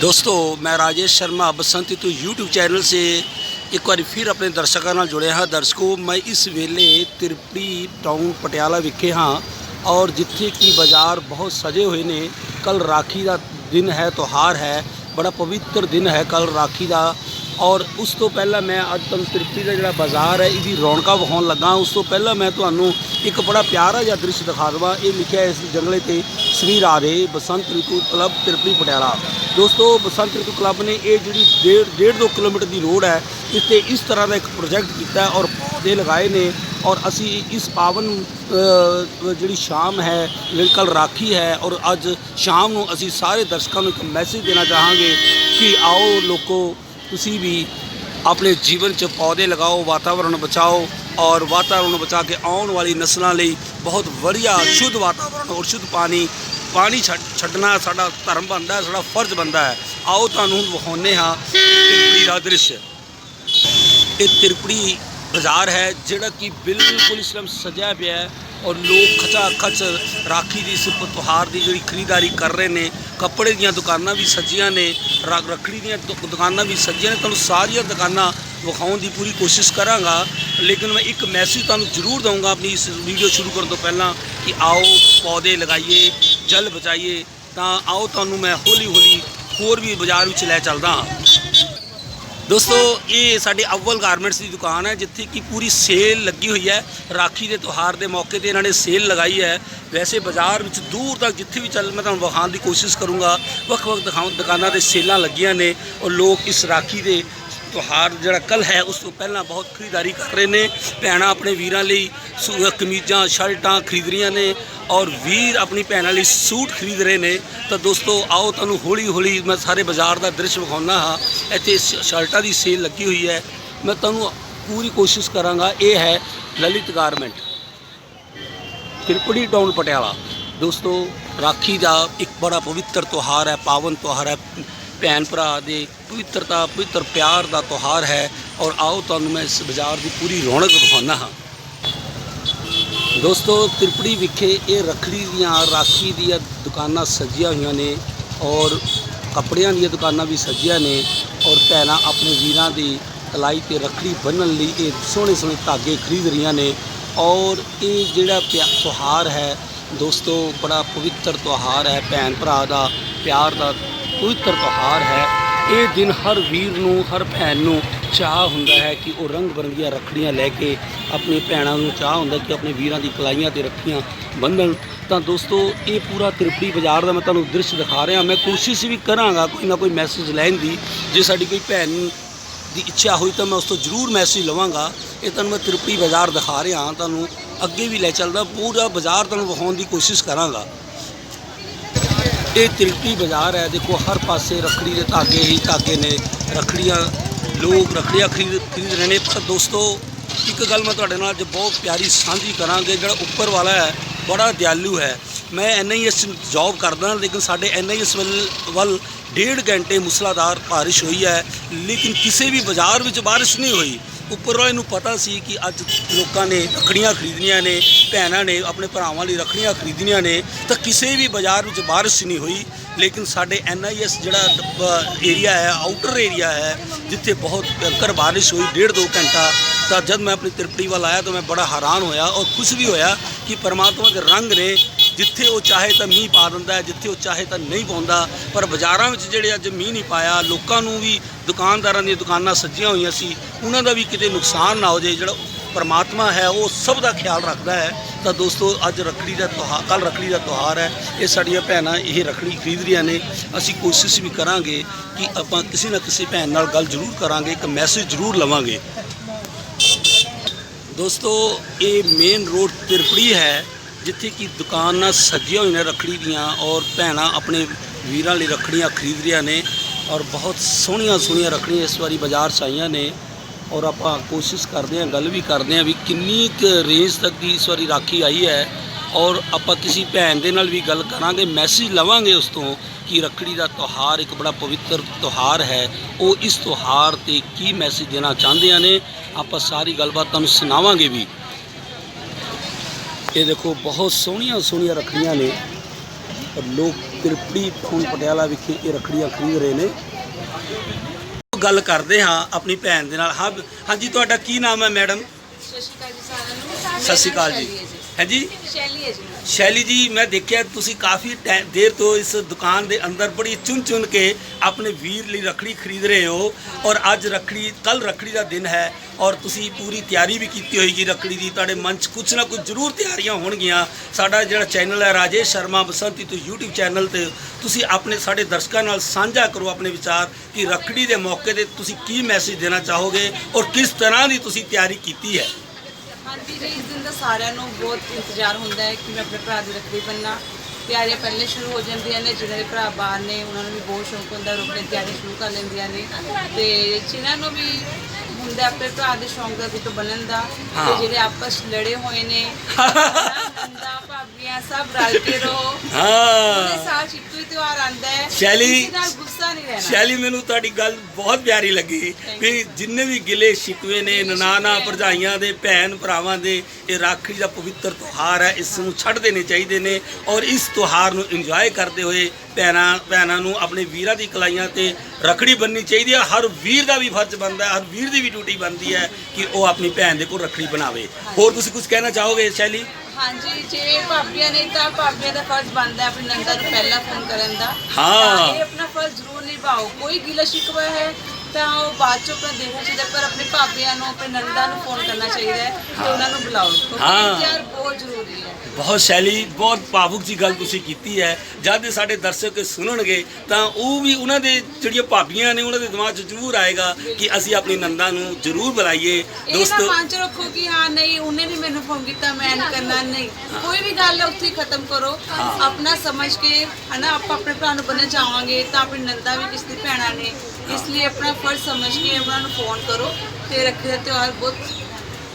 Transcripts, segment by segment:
दोस्तों मैं राजेश शर्मा बसंत तो यूट्यूब चैनल से ਇੱਕ ਵਾਰੀ ਫਿਰ ਆਪਣੇ ਦਰਸ਼ਕਾਂ ਨਾਲ ਜੁੜਿਆ ਹਾਂ ਦਰਸ਼ਕੋ ਮੈਂ ਇਸ ਵੇਲੇ ਤਿਰਪੜੀ ਟਾਊਨ ਪਟਿਆਲਾ ਵਿਖੇ ਹਾਂ ਔਰ ਜਿੱਥੇ ਕੀ ਬਾਜ਼ਾਰ ਬਹੁਤ ਸਜੇ ਹੋਏ ਨੇ ਕੱਲ ਰਾਖੀ ਦਾ ਦਿਨ ਹੈ ਤਿਉਹਾਰ ਹੈ ਬੜਾ ਪਵਿੱਤਰ ਦਿਨ ਹੈ ਕੱਲ ਰਾਖੀ ਦਾ ਔਰ ਉਸ ਤੋਂ ਪਹਿਲਾਂ ਮੈਂ ਅੱਜ ਤੁਹਾਨੂੰ ਤ੍ਰਿਪਤੀ ਦਾ ਜਿਹੜਾ ਬਾਜ਼ਾਰ ਹੈ, ਇਹਦੀ ਰੌਣਕਾਂ ਵਿਖਾਉਣ ਲੱਗਾ। ਉਸ ਤੋਂ ਪਹਿਲਾਂ ਮੈਂ ਤੁਹਾਨੂੰ ਇੱਕ ਬੜਾ ਪਿਆਰਾ ਜਿਹਾ ਦ੍ਰਿਸ਼ ਦਿਖਾ ਦਵਾਂ। ਇਹ ਲਿਖਿਆ ਇਸ ਜੰਗਲੇ ਤੇ ਸ੍ਰੀ ਰਾਧੇ ਬਸੰਤ ਰਿਤੂ ਕਲੱਬ ਤ੍ਰਿਪਤੀ ਪਟਿਆਲਾ। ਦੋਸਤੋ, ਬਸੰਤ ਰਿਤੂ ਕਲੱਬ ਨੇ ਇਹ ਜਿਹੜੀ ਡੇਢ ਡੇਢ ਦੋ ਕਿਲੋਮੀਟਰ ਦੀ ਰੋਡ ਹੈ ਇਸ ਤੇ ਇਸ ਤਰ੍ਹਾਂ ਦਾ ਇੱਕ ਪ੍ਰੋਜੈਕਟ ਕੀਤਾ ਔਰ ਪੌਦੇ ਲਗਾਏ ਨੇ ਔਰ ਅਸੀਂ ਇਸ ਪਾਵਨ ਜਿਹੜੀ ਸ਼ਾਮ ਹੈ, ਜਿਹੜੀ ਕੱਲ ਰਾਖੀ ਹੈ ਔਰ ਅੱਜ ਸ਼ਾਮ ਨੂੰ ਅਸੀਂ ਸਾਰੇ ਦਰਸ਼ਕਾਂ ਨੂੰ ਇੱਕ ਮੈਸੇਜ ਦੇਣਾ ਚਾਹਾਂਗੇ ਕਿ ਆਓ ਲੋਕੋ ਤੁਸੀਂ ਵੀ ਆਪਣੇ ਜੀਵਨ 'ਚ ਪੌਦੇ ਲਗਾਓ ਵਾਤਾਵਰਣ ਬਚਾਓ ਔਰ ਵਾਤਾਵਰਣ ਨੂੰ ਬਚਾ ਕੇ ਆਉਣ ਵਾਲੀ ਨਸਲਾਂ ਲਈ ਬਹੁਤ ਵਧੀਆ, ਸ਼ੁੱਧ ਵਾਤਾਵਰਣ ਔਰ ਸ਼ੁੱਧ ਪਾਣੀ ਪਾਣੀ ਛੱਡ, ਛੱਡਣਾ ਸਾਡਾ ਧਰਮ ਬਣਦਾ ਹੈ, ਸਾਡਾ ਫਰਜ਼ ਬਣਦਾ ਹੈ। ਆਓ ਤੁਹਾਨੂੰ ਵਿਖਾਉਂਦੇ ਹਾਂ ਤਿਰਪੜੀ ਦਾ ਦ੍ਰਿਸ਼। ਇਹ ਤਿਰਪੜੀ ਬਾਜ਼ਾਰ ਹੈ ਜਿਹੜਾ ਕਿ ਬਿਲਕੁਲ ਇਸ ਟਾਈਮ ਸਜਿਆ ਪਿਆ ਹੈ। ਔਰ ਲੋਕ ਖਚਾ ਖਚ ਰਾਖੀ ਦੀ ਇਸ ਤਿਉਹਾਰ ਦੀ ਜਿਹੜੀ ਖਰੀਦਦਾਰੀ ਕਰ ਰਹੇ ਨੇ, ਕੱਪੜੇ ਦੀਆਂ ਦੁਕਾਨਾਂ ਵੀ ਸੱਜੀਆਂ ਨੇ ਰੱਖੜੀ ਦੀਆਂ ਦੁ- ਦੁਕਾਨਾਂ ਵੀ ਸੱਜੀਆਂ ਨੇ, ਤੁਹਾਨੂੰ ਸਾਰੀਆਂ ਦੁਕਾਨਾਂ ਵਿਖਾਉਣ ਦੀ ਪੂਰੀ ਕੋਸ਼ਿਸ਼ ਕਰਾਂਗਾ, ਲੇਕਿਨ ਮੈਂ ਇੱਕ ਮੈਸੇਜ ਤੁਹਾਨੂੰ ਜ਼ਰੂਰ ਦਊਂਗਾ, ਆਪਣੀ ਇਸ ਵੀਡੀਓ ਸ਼ੁਰੂ ਕਰਨ ਤੋਂ ਪਹਿਲਾਂ ਕਿ ਆਓ ਪੌਦੇ ਲਗਾਈਏ, ਜਲ ਬਚਾਈਏ, ਤਾਂ ਆਓ ਤੁਹਾਨੂੰ ਮੈਂ ਹੌਲੀ ਹੌਲੀ ਹੋਰ ਵੀ ਬਾਜ਼ਾਰ ਵਿੱਚ ਲੈ ਚੱਲਦਾ ਹਾਂ। ਦੋਸਤੋ, ਇਹ ਸਾਡੇ ਅਵਲ ਗਾਰਮੈਂਟਸ ਦੀ ਦੁਕਾਨ ਹੈ, ਜਿੱਥੇ ਕਿ ਪੂਰੀ ਸੇਲ ਲੱਗੀ ਹੋਈ ਹੈ। ਰਾਖੀ ਦੇ ਤਿਉਹਾਰ ਦੇ ਮੌਕੇ ਤੇ ਇਹਨਾਂ ਨੇ ਸੇਲ ਲਗਾਈ ਹੈ। ਵੈਸੇ ਬਾਜ਼ਾਰ ਵਿੱਚ ਦੂਰ ਤੱਕ ਜਿੱਥੇ ਵੀ ਚੱਲ, ਮੈਂ ਤੁਹਾਨੂੰ ਵਿਖਾਉਣ ਦੀ ਕੋਸ਼ਿਸ਼ ਕਰੂੰਗਾ, ਵੱਖ-ਵੱਖ ਦਿਖਾਉਣ ਦੁਕਾਨਾਂ ਤੇ ਸੇਲਾਂ ਲੱਗੀਆਂ ਨੇ ਔਰ ਲੋਕ ਇਸ ਰਾਖੀ ਦੇ ਤਿਉਹਾਰ ਜਿਹੜਾ ਕੱਲ ਹੈ, ਉਸ ਤੋਂ ਪਹਿਲਾਂ ਬਹੁਤ ਖਰੀਦਦਾਰੀ ਕਰ ਰਹੇ ਨੇ। ਭੈਣਾਂ ਆਪਣੇ ਵੀਰਾਂ ਲਈ ਸੂ- ਕਮੀਜ਼ਾਂ, ਸ਼ਰਟਾਂ ਖਰੀਦ ਰਹੀਆਂ ਨੇ ਔਰ ਵੀਰ ਆਪਣੀ ਭੈਣਾਂ ਲਈ ਸੂਟ ਖਰੀਦ ਰਹੇ ਨੇ। ਤਾਂ ਦੋਸਤੋ, ਆਓ ਤੁਹਾਨੂੰ ਹੌਲੀ ਹੌਲੀ ਮੈਂ ਸਾਰੇ ਬਾਜ਼ਾਰ ਦਾ ਦ੍ਰਿਸ਼ ਵਿਖਾਉਣਾ ਹਾਂ। ਇੱਥੇ ਸ਼- ਸ਼ਰਟਾਂ ਦੀ ਸੇਲ ਲੱਗੀ ਹੋਈ ਹੈ। ਮੈਂ ਤੁਹਾਨੂੰ ਪੂਰੀ ਕੋਸ਼ਿਸ਼ ਕਰਾਂਗਾ, ਇਹ ਹੈ ਲਲਿਤ ਗਾਰਮੈਂਟ। ਤਿਰਪੜੀ ਟਾਊਨ ਪਟਿਆਲਾ। ਦੋਸਤੋ, ਰਾਖੀ ਦਾ ਇੱਕ ਬੜਾ ਪਵਿੱਤਰ ਤਿਉਹਾਰ ਹੈ, ਪਾਵਨ ਤਿਉਹਾਰ ਹੈ। ਭੈਣ ਭਰਾ ਦੇ ਪਵਿੱਤਰਤਾ, ਪਵਿੱਤਰ ਪਿਆਰ ਦਾ ਤਿਉਹਾਰ ਹੈ ਔਰ ਆਓ ਤੁਹਾਨੂੰ ਮੈਂ ਇਸ ਬਾਜ਼ਾਰ ਦੀ ਪੂਰੀ ਰੌਣਕ ਵਿਖਾਉਣਾ ਹਾਂ। ਦੋਸਤੋ, ਤ੍ਰਿਪੜੀ ਵਿਖੇ ਇਹ ਰੱਖੜੀ ਦੀਆਂ, ਰਾਖੀ ਦੀਆਂ ਦੁਕਾਨਾਂ ਸਜੀਆਂ ਹੋਈਆਂ ਨੇ ਔਰ ਕੱਪੜਿਆਂ ਦੀਆਂ ਦੁਕਾਨਾਂ ਵੀ ਸਜੀਆਂ ਨੇ ਔਰ ਭੈਣਾਂ ਆਪਣੇ ਵੀਰਾਂ ਦੀ ਕਲਾਈ ਤੇ ਰੱਖੜੀ ਬੰਨ੍ਹਣ ਲਈ ਇਹ ਸੋਹਣੇ ਸੋਹਣੇ ਧਾਗੇ ਖਰੀਦ ਰਹੀਆਂ ਨੇ ਔਰ ਇਹ ਜਿਹੜਾ ਪਿਆ- ਤਿਉਹਾਰ ਹੈ, ਦੋਸਤੋ, ਬੜਾ ਪਵਿੱਤਰ ਤਿਉਹਾਰ ਹੈ, ਭੈਣ ਭਰਾ ਦਾ ਪਿਆਰ ਦਾ ਪਵਿੱਤਰ ਤਿਉਹਾਰ ਹੈ। ਇਹ ਦਿਨ ਹਰ ਵੀਰ ਨੂੰ, ਹਰ ਭੈਣ ਨੂੰ ਚਾਹ ਹੁੰਦਾ ਹੈ ਕਿ ਉਹ ਰੰਗ ਬਰੰਗੀਆਂ ਰੱਖੜੀਆਂ ਲੈ ਕੇ ਆਪਣੀ ਭੈਣਾਂ ਨੂੰ ਚਾਹ ਹੁੰਦਾ ਕਿ ਆਪਣੇ ਵੀਰਾਂ ਦੀ ਕਲਾਈਆਂ ਤੇ ਰੱਖੀਆਂ ਬੰਨਣ ਤਾਂ ਦੋਸਤੋ, ਇਹ ਪੂਰਾ ਤ੍ਰਿਪੜੀ ਬਾਜ਼ਾਰ ਦਾ ਮੈਂ ਤੁਹਾਨੂੰ ਦ੍ਰਿਸ਼ ਦਿਖਾ ਰਿਹਾ। ਮੈਂ ਕੋਸ਼ਿਸ਼ ਵੀ ਕਰਾਂਗਾ ਕੋਈ ਨਾ ਕੋਈ ਮੈਸੇਜ ਲੈਣ ਦੀ। ਜੇ ਸਾਡੀ ਕੋਈ ਭੈਣ ਦੀ ਇੱਛਾ ਹੋਈ ਤਾਂ ਮੈਂ ਉਸ ਤੋਂ ਜ਼ਰੂਰ ਮੈਸੇਜ ਲਵਾਂਗਾ। ਇਹ ਤੁਹਾਨੂੰ ਮੈਂ ਤ੍ਰਿਪੜੀ ਬਾਜ਼ਾਰ ਦਿਖਾ ਰਿਹਾ। ਤੁਹਾਨੂੰ ਅੱਗੇ ਵੀ ਲੈ ਚੱਲਦਾ। ਪੂਰਾ ਬਾਜ਼ਾਰ ਤੁਹਾਨੂੰ ਵਿਖਾਉਣ ਦੀ ਕੋਸ਼ਿਸ਼ ਕਰਾਂਗਾ। ਇਹ ਤਿਰਪੀ ਬਾਜ਼ਾਰ ਹੈ। ਦੇਖੋ, ਹਰ ਪਾਸੇ ਰੱਖੜੀ ਦੇ ਧਾਗੇ ਹੀ ਧਾਗੇ ਨੇ। ਰੱਖੜੀਆਂ, ਲੋਕ ਰੱਖੜੀਆਂ ਖਰੀਦ ਖਰੀਦ ਰਹੇ ਨੇ। ਪਰ ਦੋਸਤੋ, ਇੱਕ ਗੱਲ ਮੈਂ ਤੁਹਾਡੇ ਨਾਲ ਅੱਜ ਬਹੁਤ ਪਿਆਰੀ ਸਾਂਝੀ ਕਰਾਂਗੇ। ਜਿਹੜਾ ਉੱਪਰ ਵਾਲਾ ਹੈ, ਬੜਾ ਦਿਆਲੂ ਹੈ। ਮੈਂ ਐਨਆਈਐਸ ਜੌਬ ਕਰਦਾ ਲੇਕਿਨ ਐਨ ਐਨਆਈਐਸ ਵੱਲ ਵੱਲ ਡੇਢ ਘੰਟੇ ਮੁਸਲਾਧਾਰ ਬਾਰਿਸ਼ ਹੋਈ ਹੈ। ਲੇਕਿਨ ਕਿਸੇ ਵੀ ਬਾਜ਼ਾਰ ਵਿੱਚ ਬਾਰਿਸ਼ ਨਹੀਂ ਹੋਈ। ਉੱਪਰ ਵਾਲੇ ਨੂੰ ਪਤਾ ਸੀ ਕਿ ਅੱਜ ਲੋਕਾਂ ਨੇ ਰੱਖੜੀਆਂ ਖਰੀਦਣੀਆਂ ਨੇ, ਭੈਣਾਂ ਨੇ, ਆਪਣੇ ਭਰਾਵਾਂ ਲਈ ਰੱਖੜੀਆਂ ਖਰੀਦਣੀਆਂ ਨੇ, ਤਾਂ ਕਿਸੇ ਵੀ ਬਾਜ਼ਾਰ ਵਿੱਚ ਬਾਰਿਸ਼ ਨਹੀਂ ਹੋਈ। ਲੇਕਿਨ ਸਾਡੇ ਐਨਆਈਐਸ ਜਿਹੜਾ ਏਰੀਆ ਹੈ, ਆਊਟਰ ਏਰੀਆ ਹੈ, ਜਿੱਥੇ ਬਹੁਤ ਭਿਅੰਕਰ ਬਾਰਿਸ਼ ਹੋਈ, ਡੇਢ ਦੋ ਘੰਟਾ, ਤਾਂ ਜਦ ਮੈਂ ਆਪਣੀ ਤਿਰਪੜੀ ਵੱਲ ਆਇਆ ਤਾਂ ਮੈਂ ਬੜਾ ਹੈਰਾਨ ਹੋਇਆ ਔਰ ਖੁਸ਼ ਵੀ ਹੋਇਆ ਕਿ ਪਰਮਾਤਮਾ ਦੇ ਰੰਗ ਨੇ ਜਿੱਥੇ ਉਹ ਚਾਹੇ ਤਾਂ ਮੀਂਹ ਪਾ ਦਿੰਦਾ ਹੈ, ਜਿੱਥੇ ਉਹ ਚਾਹੇ ਤਾਂ ਨਹੀਂ ਪਾਉਂਦਾ। ਪਰ ਬਾਜ਼ਾਰਾਂ ਵਿੱਚ ਜਿਹੜੇ ਅੱਜ ਮੀਂਹ ਨਹੀਂ ਪਾਇਆ, ਲੋਕਾਂ ਨੂੰ ਵੀ ਦੁਕਾਨਦਾਰਾਂ ਦੀਆਂ ਦੁਕਾਨਾਂ ਸੱਜੀਆਂ ਹੋਈਆਂ ਸੀ। ਉਹਨਾਂ ਦਾ ਵੀ ਕਿਤੇ ਨੁਕਸਾਨ ਨਾ ਹੋ ਜਾਏ, ਜਿਹੜਾ ਪਰਮਾਤਮਾ ਹੈ, ਉਹ ਸਭ ਦਾ ਖਿਆਲ ਰੱਖਦਾ ਹੈ। ਤਾਂ ਦੋਸਤੋ, ਅੱਜ ਰੱਖੜੀ ਦਾ ਤਿਉਹਾਰ ਕੱਲ ਰੱਖੜੀ ਦਾ ਤਿਉਹਾਰ ਹੈ। ਇਹ ਸਾਡੀਆਂ ਭੈਣਾਂ ਇਹ ਰੱਖੜੀ ਖਰੀਦ ਰਹੀਆਂ ਨੇ। ਅਸੀਂ ਕੋਸ਼ਿਸ਼ ਵੀ ਕਰਾਂਗੇ ਕਿ ਆਪਾਂ ਕਿਸੇ ਨਾ ਕਿਸੇ ਭੈਣ ਨਾਲ ਗੱਲ ਜ਼ਰੂਰ ਕਰਾਂਗੇ, ਇੱਕ ਮੈਸੇਜ ਜ਼ਰੂਰ ਲਵਾਂਗੇ। ਦੋਸਤੋ, ਇਹ ਮੇਨ ਰੋਡ ਤਿਰਪੜੀ ਹੈ। ਜਿੱਥੇ ਕਿ ਦੁਕਾਨਾਂ ਸਜੀਆਂ ਹੋਈਆਂ ਨੇ ਰੱਖੜੀ ਦੀਆਂ ਔਰ ਭੈਣਾਂ ਆਪਣੇ ਵੀਰਾਂ ਲਈ ਰੱਖੜੀਆਂ ਖਰੀਦ ਰਹੀਆਂ ਨੇ ਔਰ ਬਹੁਤ ਸੋਹਣੀਆਂ ਸੋਹਣੀਆਂ ਰੱਖੜੀਆਂ ਇਸ ਵਾਰੀ ਬਾਜ਼ਾਰ 'ਚ ਆਈਆਂ ਨੇ ਔਰ ਆਪਾਂ ਕੋਸ਼ਿਸ਼ ਕਰਦੇ ਹਾਂ, ਗੱਲ ਵੀ ਕਰਦੇ ਹਾਂ ਵੀ ਕਿੰਨੀ ਕੁ ਰੇਂਜ ਤੱਕ ਦੀ ਇਸ ਵਾਰੀ ਰਾਖੀ ਆਈ ਹੈ ਔਰ ਆਪਾਂ ਕਿਸੇ ਭੈਣ ਦੇ ਨਾਲ ਵੀ ਗੱਲ ਕਰਾਂਗੇ ਮੈਸੇਜ ਲਵਾਂਗੇ ਉਸ ਤੋਂ ਕਿ ਰੱਖੜੀ ਦਾ ਤਿਉਹਾਰ ਇੱਕ ਬੜਾ ਪਵਿੱਤਰ ਤਿਉਹਾਰ ਹੈ। ਉਹ ਇਸ ਤਿਉਹਾਰ ਤੇ ਕੀ ਮੈਸੇਜ ਦੇਣਾ ਚਾਹੁੰਦੇ ਨੇ, ਆਪਾਂ ਸਾਰੀ ਗੱਲਬਾਤ ਤੁਹਾਨੂੰ ਸੁਣਾਵਾਂਗੇ ਵੀ। ਇਹ ਦੇਖੋ ਬਹੁਤ ਸੋਹਣੀਆਂ ਸੋਹਣੀਆਂ ਰੱਖੜੀਆਂ ਨੇ। ਲੋਕ ਤ੍ਰਿਪੜੀ ਟਾਊਨ ਪਟਿਆਲਾ ਵਿਖੇ ਇਹ ਰੱਖੜੀਆਂ ਖਰੀਦ ਰਹੇ ਨੇ। ਗੱਲ ਕਰਦੇ ਹਾਂ ਆਪਣੀ ਭੈਣ ਦੇ ਨਾਲ। ਹਾਂ ਹਾਂਜੀ ਤੁਹਾਡਾ ਕੀ ਨਾਮ ਹੈ ਮੈਡਮ? ਸਤਿ ਸ਼੍ਰੀ ਅਕਾਲ ਜੀ ਸਾਰਿਆਂ ਨੂੰ। ਸਤਿ ਸ਼੍ਰੀ ਅਕਾਲ ਜੀ। ਹਾਂਜੀ। ਸ਼ੈਲੀ ਹੈ ਜੀ। ਸ਼ੈਲੀ ਜੀ ਮੈਂ ਦੇਖਿਆ ਤੁਸੀਂ ਕਾਫੀ ਟੈ- ਦੇਰ ਤੋਂ ਇਸ ਦੁਕਾਨ ਦੇ ਅੰਦਰ ਬੜੀ ਚੁਣ ਚੁਣ ਕੇ ਆਪਣੇ ਵੀਰ ਲਈ ਰੱਖੜੀ ਖਰੀਦ ਰਹੇ ਹੋ ਔਰ ਅੱਜ ਰੱਖੜੀ ਕੱਲ ਰੱਖੜੀ ਦਾ ਦਿਨ ਹੈ ਔਰ ਤੁਸੀਂ ਪੂਰੀ ਤਿਆਰੀ ਵੀ ਕੀਤੀ ਹੋਏਗੀ ਰੱਖੜੀ ਦੀ। ਤੁਹਾਡੇ ਮਨ 'ਚ ਕੁਝ ਨਾ ਕੁਝ ਜ਼ਰੂਰ ਤਿਆਰੀਆਂ ਹੋਣਗੀਆਂ। ਸਾਡਾ ਜਿਹੜਾ ਚੈਨਲ ਹੈ ਰਾਜੇਸ਼ ਸ਼ਰਮਾ ਬਸੰਤੀ ਤੋਂ YouTube ਚੈਨਲ ਤੇ ਤੁਸੀਂ ਆਪਣੇ ਸਾਡੇ ਦਰਸ਼ਕਾਂ ਨਾਲ ਸਾਂਝਾ ਕਰੋ ਆਪਣੇ ਵਿਚਾਰ ਕਿ ਰੱਖੜੀ ਦੇ ਮੌਕੇ ਤੇ ਤੁਸੀਂ ਕੀ ਮੈਸੇਜ ਦੇਣਾ ਚਾਹੋਗੇ ਔਰ ਕਿਸ ਤਰ੍ਹਾਂ ਦੀ ਤੁਸੀਂ ਤਿਆਰੀ ਕੀਤੀ ਹੈ। ਹਾਂਜੀ ਜੀ, ਇਸ ਦਿਨ ਦਾ ਸਾਰਿਆਂ ਨੂੰ ਬਹੁਤ ਇੰਤਜ਼ਾਰ ਹੁੰਦਾ ਹੈ ਕਿ ਮੈਂ ਆਪਣੇ ਭਰਾ ਦੀ ਰੱਖੜੀ ਬੰਨਾ। ਤਿਆਰੀਆਂ ਪਹਿਲੇ ਸ਼ੁਰੂ ਹੋ ਜਾਂਦੀਆਂ ਨੇ, ਜਿਨ੍ਹਾਂ ਦੇ ਭਰਾ ਬਾਹਰ ਨੇ, ਉਹਨਾਂ ਨੂੰ ਵੀ ਬਹੁਤ ਸ਼ੌਂਕ ਹੁੰਦਾ ਉਹ ਆਪਣੀ ਤਿਆਰੀ ਸ਼ੁਰੂ ਕਰ ਲੈਂਦੀਆਂ ਨੇ। ਤੇ ਜਿਨ੍ਹਾਂ ਨੂੰ ਵੀ ਹੁੰਦਾ ਆਪਣੇ ਭਰਾ ਦੇ ਸ਼ੌਂਕ ਦਾ ਗੁੱਟ ਬਣਨ ਦਾ। ਤੇ ਜਿਹੜੇ ਆਪਸ 'ਚ ਲੜੇ ਹੋਏ ਨੇ ਨੰਦਾ ਭਾਬੀਆਂ ਸਭ ਰਲ ਕੇ ਰਹੋ। ਹਾਂ। ਉਹਦੇ ਸਾਲ 'ਚ ਇੱਕੋ ਹੀ ਤਿਉਹਾਰ ਆਉਂਦਾ ਹੈ। ਸ਼ੈਲੀ- ਕਿਸੇ ਨਾਲ ਗੁੱਸਾ ਨਹੀਂ ਰਹਿਣਾ। ਸ਼ੈਲੀ ਮੈਨੂੰ ਤੁਹਾਡੀ ਗੱਲ ਬਹੁਤ ਪਿਆਰੀ ਲੱਗੀ। ਕਿ ਜਿੰਨੇ ਵੀ ਗਿਲੇ ਸ਼ਿਕਵੇ ਨੇ ਨਨਾਣਾ ਭਰਜਾਈਆਂ ਦੇ ਭੈਣ ਭਰਾਵਾਂ ਦੇ ਇਹ ਰਾਖੜੀ ਦਾ ਪਵਿੱਤਰ ਤਿਉਹਾਰ ਹੈ ਇਸ ਨੂੰ ਛੱਡ ਦੇਣੇ ਚਾਹੀਦੇ ਨੇ ਔਰ ਇਸ ਤਿਉਹਾਰ ਨੂੰ ਇੰਜੋਏ ਕਰਦੇ ਹੋਏ ਭੈਣਾਂ ਭੈਣਾਂ ਨੂੰ ਆਪਣੇ ਵੀਰਾਂ ਦੀ ਕਲਾਈਆਂ ਤੇ ਰੱਖੜੀ ਬੰਨਣੀ ਚਾਹੀਦੀ ਹੈ। ਹਰ ਵੀਰ ਦਾ ਵੀ ਫਰਜ਼ ਬਣਦਾ ਹੈ ਹਰ ਵੀਰ ਦੀ ਵੀ ਡਿਊਟੀ ਬਣਦੀ ਹੈ ਕਿ ਉਹ ਆਪਣੀ ਭੈਣ ਦੇ ਕੋਲ ਰੱਖੜੀ ਬਣਾਵੇ। ਹੋਰ ਤੁਸੀਂ ਕੁਝ ਕਹਿਣਾ ਚਾਹੋਗੇ ਸ਼ੈਲੀ? ਹਾਂਜੀ ਜੇ ਭਾਬੀਆਂ ਨੇ ਤਾਂ ਭਾਬੀਆਂ ਦਾ ਫਰਜ਼ ਬਣਦਾ ਹੈ ਆਪਣੀ ਨੰਦਾ ਨੂੰ ਪਹਿਲਾਂ ਫੋਨ ਕਰਨ ਦਾ। ਹਾਂ। ਤਾਂ ਇਹ ਆਪਣਾ ਫਰਜ਼ ਜ਼ਰੂਰ ਨਿਭਾਓ। ਕੋਈ ਗਿਲਾ ਸ਼ਿਕਵਾ ਹੈ ਤਾਂ ਉਹ ਬਾਅਦ ਚੋਂ ਆਪਣਾ ਦੇਖਣਾ ਚਾਹੀਦਾ ਪਰ ਆਪਣੇ ਭਾਬੀਆਂ ਨੂੰ ਆਪਣੇ ਨੰਦਾ ਨੂੰ ਫੋਨ ਕਰਨਾ ਚਾਹੀਦਾ ਹੈ ਤੇ ਉਹਨਾਂ ਨੂੰ ਬੁਲਾਓ। ਕਿਉਂਕਿ ਹਾਂ। ਇੰਤਜ਼ਾਰ ਬਹੁਤ ਜ਼ਰੂਰੀ ਹੈ। ਬਹੁਤ ਸ਼ੈਲੀ ਬਹੁਤ ਭਾਵੁਕ ਜੀ ਗੱਲ ਤੁਸੀਂ ਕੀਤੀ ਹੈ। ਜਦ ਇਹ ਸਾਡੇ ਦਰਸ਼ਕ ਇਹ ਸੁਣਨਗੇ ਤਾਂ ਉਹ ਵੀ ਉਹਨਾਂ ਦੇ ਜਿਹੜੀਆਂ ਭਾਬੀਆਂ ਨੇ ਉਹਨਾਂ ਦੇ ਦਿਮਾਗ 'ਚ ਜ਼ਰੂਰ ਆਏਗਾ ਕਿ ਅਸੀਂ ਆਪਣੀ ਨੰਦਾ ਨੂੰ ਜ਼ਰੂਰ ਬੁਲਾਈਏ। ਇਹ ਨਾ ਦੋਸਤੋ ਮਨ ਚ ਰੱਖੋ ਕਿ ਹਾਂ ਨਹੀਂ ਉਹਨੇ ਨਹੀਂ ਮੈਨੂੰ ਫੋਨ ਕੀਤਾ ਮੈਂ ਨਹੀਂ ਕਰਨਾ ਨਹੀਂ। ਕੋਈ ਵੀ ਗੱਲ ਹੈ ਉੱਥੇ ਹੀ ਖਤਮ ਕਰੋ। ਆਪਣਾ ਸਮਝ ਕੇ ਹਨਾ ਆਪਾਂ ਆਪਣੇ ਭਰਾ ਨੂੰ ਬੰਨ੍ਹਣਾ ਚਾਹਾਂਗੇ ਤਾਂ ਆਪਣੀ ਨੰਦਾ ਵੀ ਕਿਸ ਦੀ ਭੈਣਾਂ ਨੇ ਇਸ ਲਈ ਆਪਣਾ ਫਰਜ਼ ਸਮਝ ਕੇ ਉਹਨਾਂ ਨੂੰ ਫੋਨ ਕਰੋ ਤੇ ਰੱਖੜੀ ਦਾ ਤਿਉਹਾਰ ਬਹੁਤ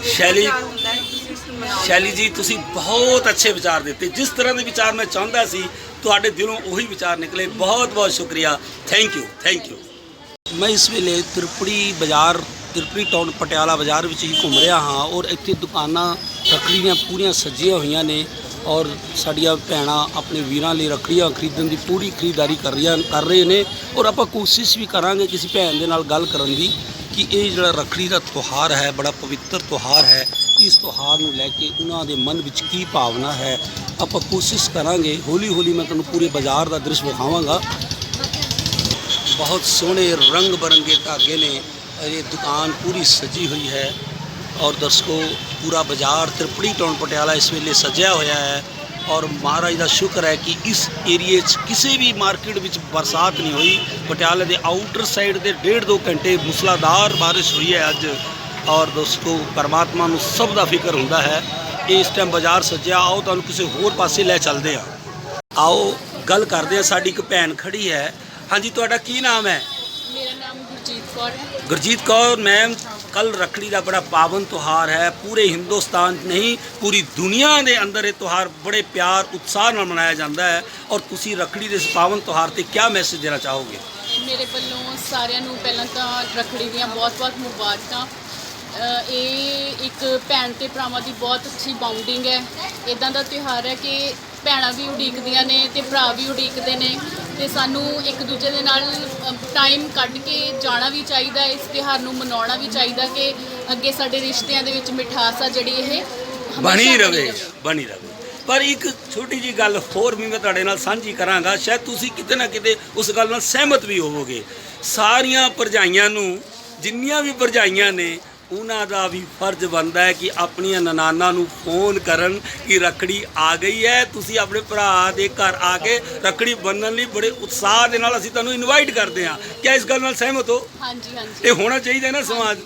ਸ਼ੈਲੀ- ਤਿਉਹਾਰ ਹੁੰਦਾ ਹੈ ਤੁਸੀਂ ਇਸ ਨੂੰ ਮਨਾਓ। ਸ਼ੈਲੀ ਜੀ ਤੁਸੀਂ ਬਹੁਤ ਅੱਛੇ ਵਿਚਾਰ ਦਿੱਤੇ। ਜਿਸ ਤਰ੍ਹਾਂ ਦੇ ਵਿਚਾਰ ਮੈਂ ਚਾਹੁੰਦਾ ਸੀ ਤੁਹਾਡੇ ਦਿਲੋਂ ਉਹੀ ਵਿਚਾਰ ਨਿਕਲੇ। ਬਹੁਤ ਬਹੁਤ ਸ਼ੁਕਰੀਆ। ਥੈਂਕ ਯੂ ਥੈਂਕ ਯੂ ਮੈਂ ਇਸ ਵੇਲੇ ਤ੍ਰਿਪੜੀ ਬਾਜ਼ਾਰ ਤ੍ਰਿਪੜੀ ਟਾਊਨ ਪਟਿਆਲਾ ਬਾਜ਼ਾਰ ਵਿੱਚ ਹੀ ਘੁੰਮ ਰਿਹਾ ਹਾਂ ਔਰ ਇੱਥੇ ਦੁਕਾਨਾਂ ਦੀਆਂ ਪੂਰੀਆਂ ਸਜੀਆਂ ਹੋਈਆਂ ਨੇ। ਔਰ ਸਾਡੀਆਂ ਭੈਣਾਂ ਆਪਣੇ ਵੀਰਾਂ ਲਈ ਰੱਖੜੀਆਂ ਖਰੀਦਣ ਦੀ ਪੂਰੀ ਖਰੀਦਦਾਰੀ ਕਰ ਰਹੀਆਂ ਕਰ ਰਹੇ ਨੇ ਔਰ ਆਪਾਂ ਕੋਸ਼ਿਸ਼ ਵੀ ਕਰਾਂਗੇ ਕਿਸੇ ਭੈਣ ਦੇ ਨਾਲ ਗੱਲ ਕਰਨ ਦੀ ਕਿ ਇਹ ਜਿਹੜਾ ਰੱਖੜੀ ਦਾ ਤਿਉਹਾਰ ਹੈ, ਬੜਾ ਪਵਿੱਤਰ ਤਿਉਹਾਰ ਹੈ, ਇਸ ਤਿਉਹਾਰ ਨੂੰ ਲੈ ਕੇ ਉਹਨਾਂ ਦੇ ਮਨ ਵਿੱਚ ਕੀ ਭਾਵਨਾ ਹੈ, ਆਪਾਂ ਕੋਸ਼ਿਸ਼ ਕਰਾਂਗੇ। ਹੌਲੀ ਹੌਲੀ ਮੈਂ ਤੁਹਾਨੂੰ ਪੂਰੇ ਬਾਜ਼ਾਰ ਦਾ ਦ੍ਰਿਸ਼ ਵਿਖਾਵਾਂਗਾ। ਬਹੁਤ ਸੋਹਣੇ ਰੰਗ ਬਰੰਗੇ ਧਾਗੇ ਨੇ। ਇਹ ਦੁਕਾਨ ਪੂਰੀ ਸਜੀ ਹੋਈ ਹੈ। ਔਰ ਦਰਸ਼ਕੋ ਪੂਰਾ ਬਾਜ਼ਾਰ ਤ੍ਰਿਪੜੀ ਟਾਊਨ ਪਟਿਆਲਾ ਇਸ ਵੇਲੇ ਸਜਿਆ ਹੋਇਆ ਹੈ ਔਰ ਮਹਾਰਾਜ ਦਾ ਸ਼ੁਕਰ ਹੈ ਕਿ ਇਸ ਏਰੀਏ 'ਚ ਕਿਸੇ ਵੀ ਮਾਰਕੀਟ ਵਿੱਚ ਬਰਸਾਤ ਨਹੀਂ ਹੋਈ। ਪਟਿਆਲੇ ਦੇ ਆਊਟਰ ਸਾਈਡ ਦੇ ਡੇਢ ਦੋ ਘੰਟੇ ਮੁਸਲਾਧਾਰ ਬਾਰਿਸ਼ ਹੋਈ ਹੈ ਅੱਜ ਔਰ ਦੋਸਤੋ ਪਰਮਾਤਮਾ ਨੂੰ ਸਭ ਦਾ ਫਿਕਰ ਹੁੰਦਾ ਹੈ। ਇਸ ਟਾਈਮ ਬਾਜ਼ਾਰ ਸਜਿਆ। ਆਓ ਤੁਹਾਨੂੰ ਕਿਸੇ ਹੋਰ ਪਾਸੇ ਲੈ ਚੱਲਦੇ ਆ ਆਓ ਗੱਲ ਕਰਦੇ ਆ ਸਾਡੀ ਇੱਕ ਭੈਣ ਖੜੀ ਹੈ। ਹਾਂਜੀ ਤੁਹਾਡਾ ਕੀ ਨਾਮ ਹੈ? ਮੇਰਾ ਨਾਮ ਗੁਰਜੀਤ ਕੌਰ ਹੈ। ਗੁਰਜੀਤ ਕੌਰ ਮੈਮ ਕੱਲ ਰੱਖੜੀ ਦਾ ਬੜਾ ਪਾਵਨ ਤਿਉਹਾਰ ਹੈ ਪੂਰੇ ਹਿੰਦੁਸਤਾਨ 'ਚ ਨਹੀਂ ਪੂਰੀ ਦੁਨੀਆ ਦੇ ਅੰਦਰ ਇਹ ਤਿਉਹਾਰ ਬੜੇ ਪਿਆਰ ਉਤਸ਼ਾਹ ਨਾਲ ਮਨਾਇਆ ਜਾਂਦਾ ਹੈ ਔਰ ਤੁਸੀਂ ਰੱਖੜੀ ਦੇ ਇਸ ਪਾਵਨ ਤਿਉਹਾਰ ਤੇ ਕੀ ਮੈਸੇਜ ਦੇਣਾ ਚਾਹੋਗੇ ਮੇਰੇ ਵੱਲੋਂ ਸਾਰਿਆਂ ਨੂੰ ਪਹਿਲਾਂ ਤਾਂ ਰੱਖੜੀ ਦੀਆਂ ਬਹੁਤ-ਬਹੁਤ ਮੁਬਾਰਕਾਂ ਇਹ ਇੱਕ ਭੈਣ ਤੇ ਭਰਾਵਾਂ ਦੀ ਬਹੁਤ ਅੱਛੀ ਬਾਉਂਡਿੰਗ ਹੈ ਇਦਾਂ ਦਾ ਤਿਉਹਾਰ ਹੈ ਕਿ ਭੈਣਾਂ ਵੀ ਉਡੀਕਦੀਆਂ ਨੇ ਤੇ ਭਰਾ ਵੀ ਉਡੀਕਦੇ ਨੇ ਤੇ ਸਾਨੂੰ ਇੱਕ ਦੂਜੇ ਦੇ ਨਾਲ ਟਾਈਮ ਕੱਢ ਕੇ ਜਾਣਾ ਵੀ ਚਾਹੀਦਾ ਇਸ ਤਿਉਹਾਰ ਨੂੰ ਮਨਾਉਣਾ ਵੀ ਚਾਹੀਦਾ ਕਿ ਅੱਗੇ ਸਾਡੇ ਰਿਸ਼ਤਿਆਂ ਦੇ ਵਿੱਚ ਮਿਠਾਸ ਆ ਜਿਹੜੀ ਇਹ ਬਣੀ ਰਵੇ ਬਣੀ ਰਵੇ। ਪਰ ਇੱਕ ਛੋਟੀ ਜੀ ਗੱਲ ਹੋਰ ਵੀ ਮੈਂ ਤੁਹਾਡੇ ਨਾਲ ਸਾਂਝੀ ਕਰਾਂਗਾ ਸ਼ਾਇਦ ਤੁਸੀਂ ਕਿਤੇ ਨਾ ਕਿਤੇ ਉਸ ਗੱਲ ਨਾਲ ਸਹਿਮਤ ਵੀ ਹੋਵੋਗੇ। ਸਾਰੀਆਂ ਭਰਜਾਈਆਂ ਨੂੰ ਜਿੰਨੀਆਂ ਵੀ ਭਰਜਾਈਆਂ ਨੇ ਉਹਨਾਂ ਦਾ ਵੀ ਫਰਜ਼ ਬਣਦਾ ਹੈ ਕਿ ਆਪਣੀਆਂ ਨਨਾਨਾ ਨੂੰ ਫੋਨ ਕਰਨ ਕਿ ਰੱਖੜੀ ਆ ਗਈ ਹੈ। ਤੁਸੀਂ ਆਪਣੇ ਭਰਾ ਦੇ ਘਰ ਆ ਕੇ ਰੱਖੜੀ ਬੰਨਣ ਲਈ ਬੜੇ ਉਤਸ਼ਾਹ ਦੇ ਨਾਲ ਅਸੀਂ ਤੁਹਾਨੂੰ ਇਨਵਾਈਟ ਕਰਦੇ ਹਾਂ। ਕਿਆ ਇਸ ਗੱਲ ਨਾਲ ਸਹਿਮਤ ਹੋ? ਹਾਂਜੀ ਹਾਂਜੀ। ਇਹ ਹੋਣਾ ਚਾਹੀਦਾ ਹੈ ਨਾ ਸਮਾਜ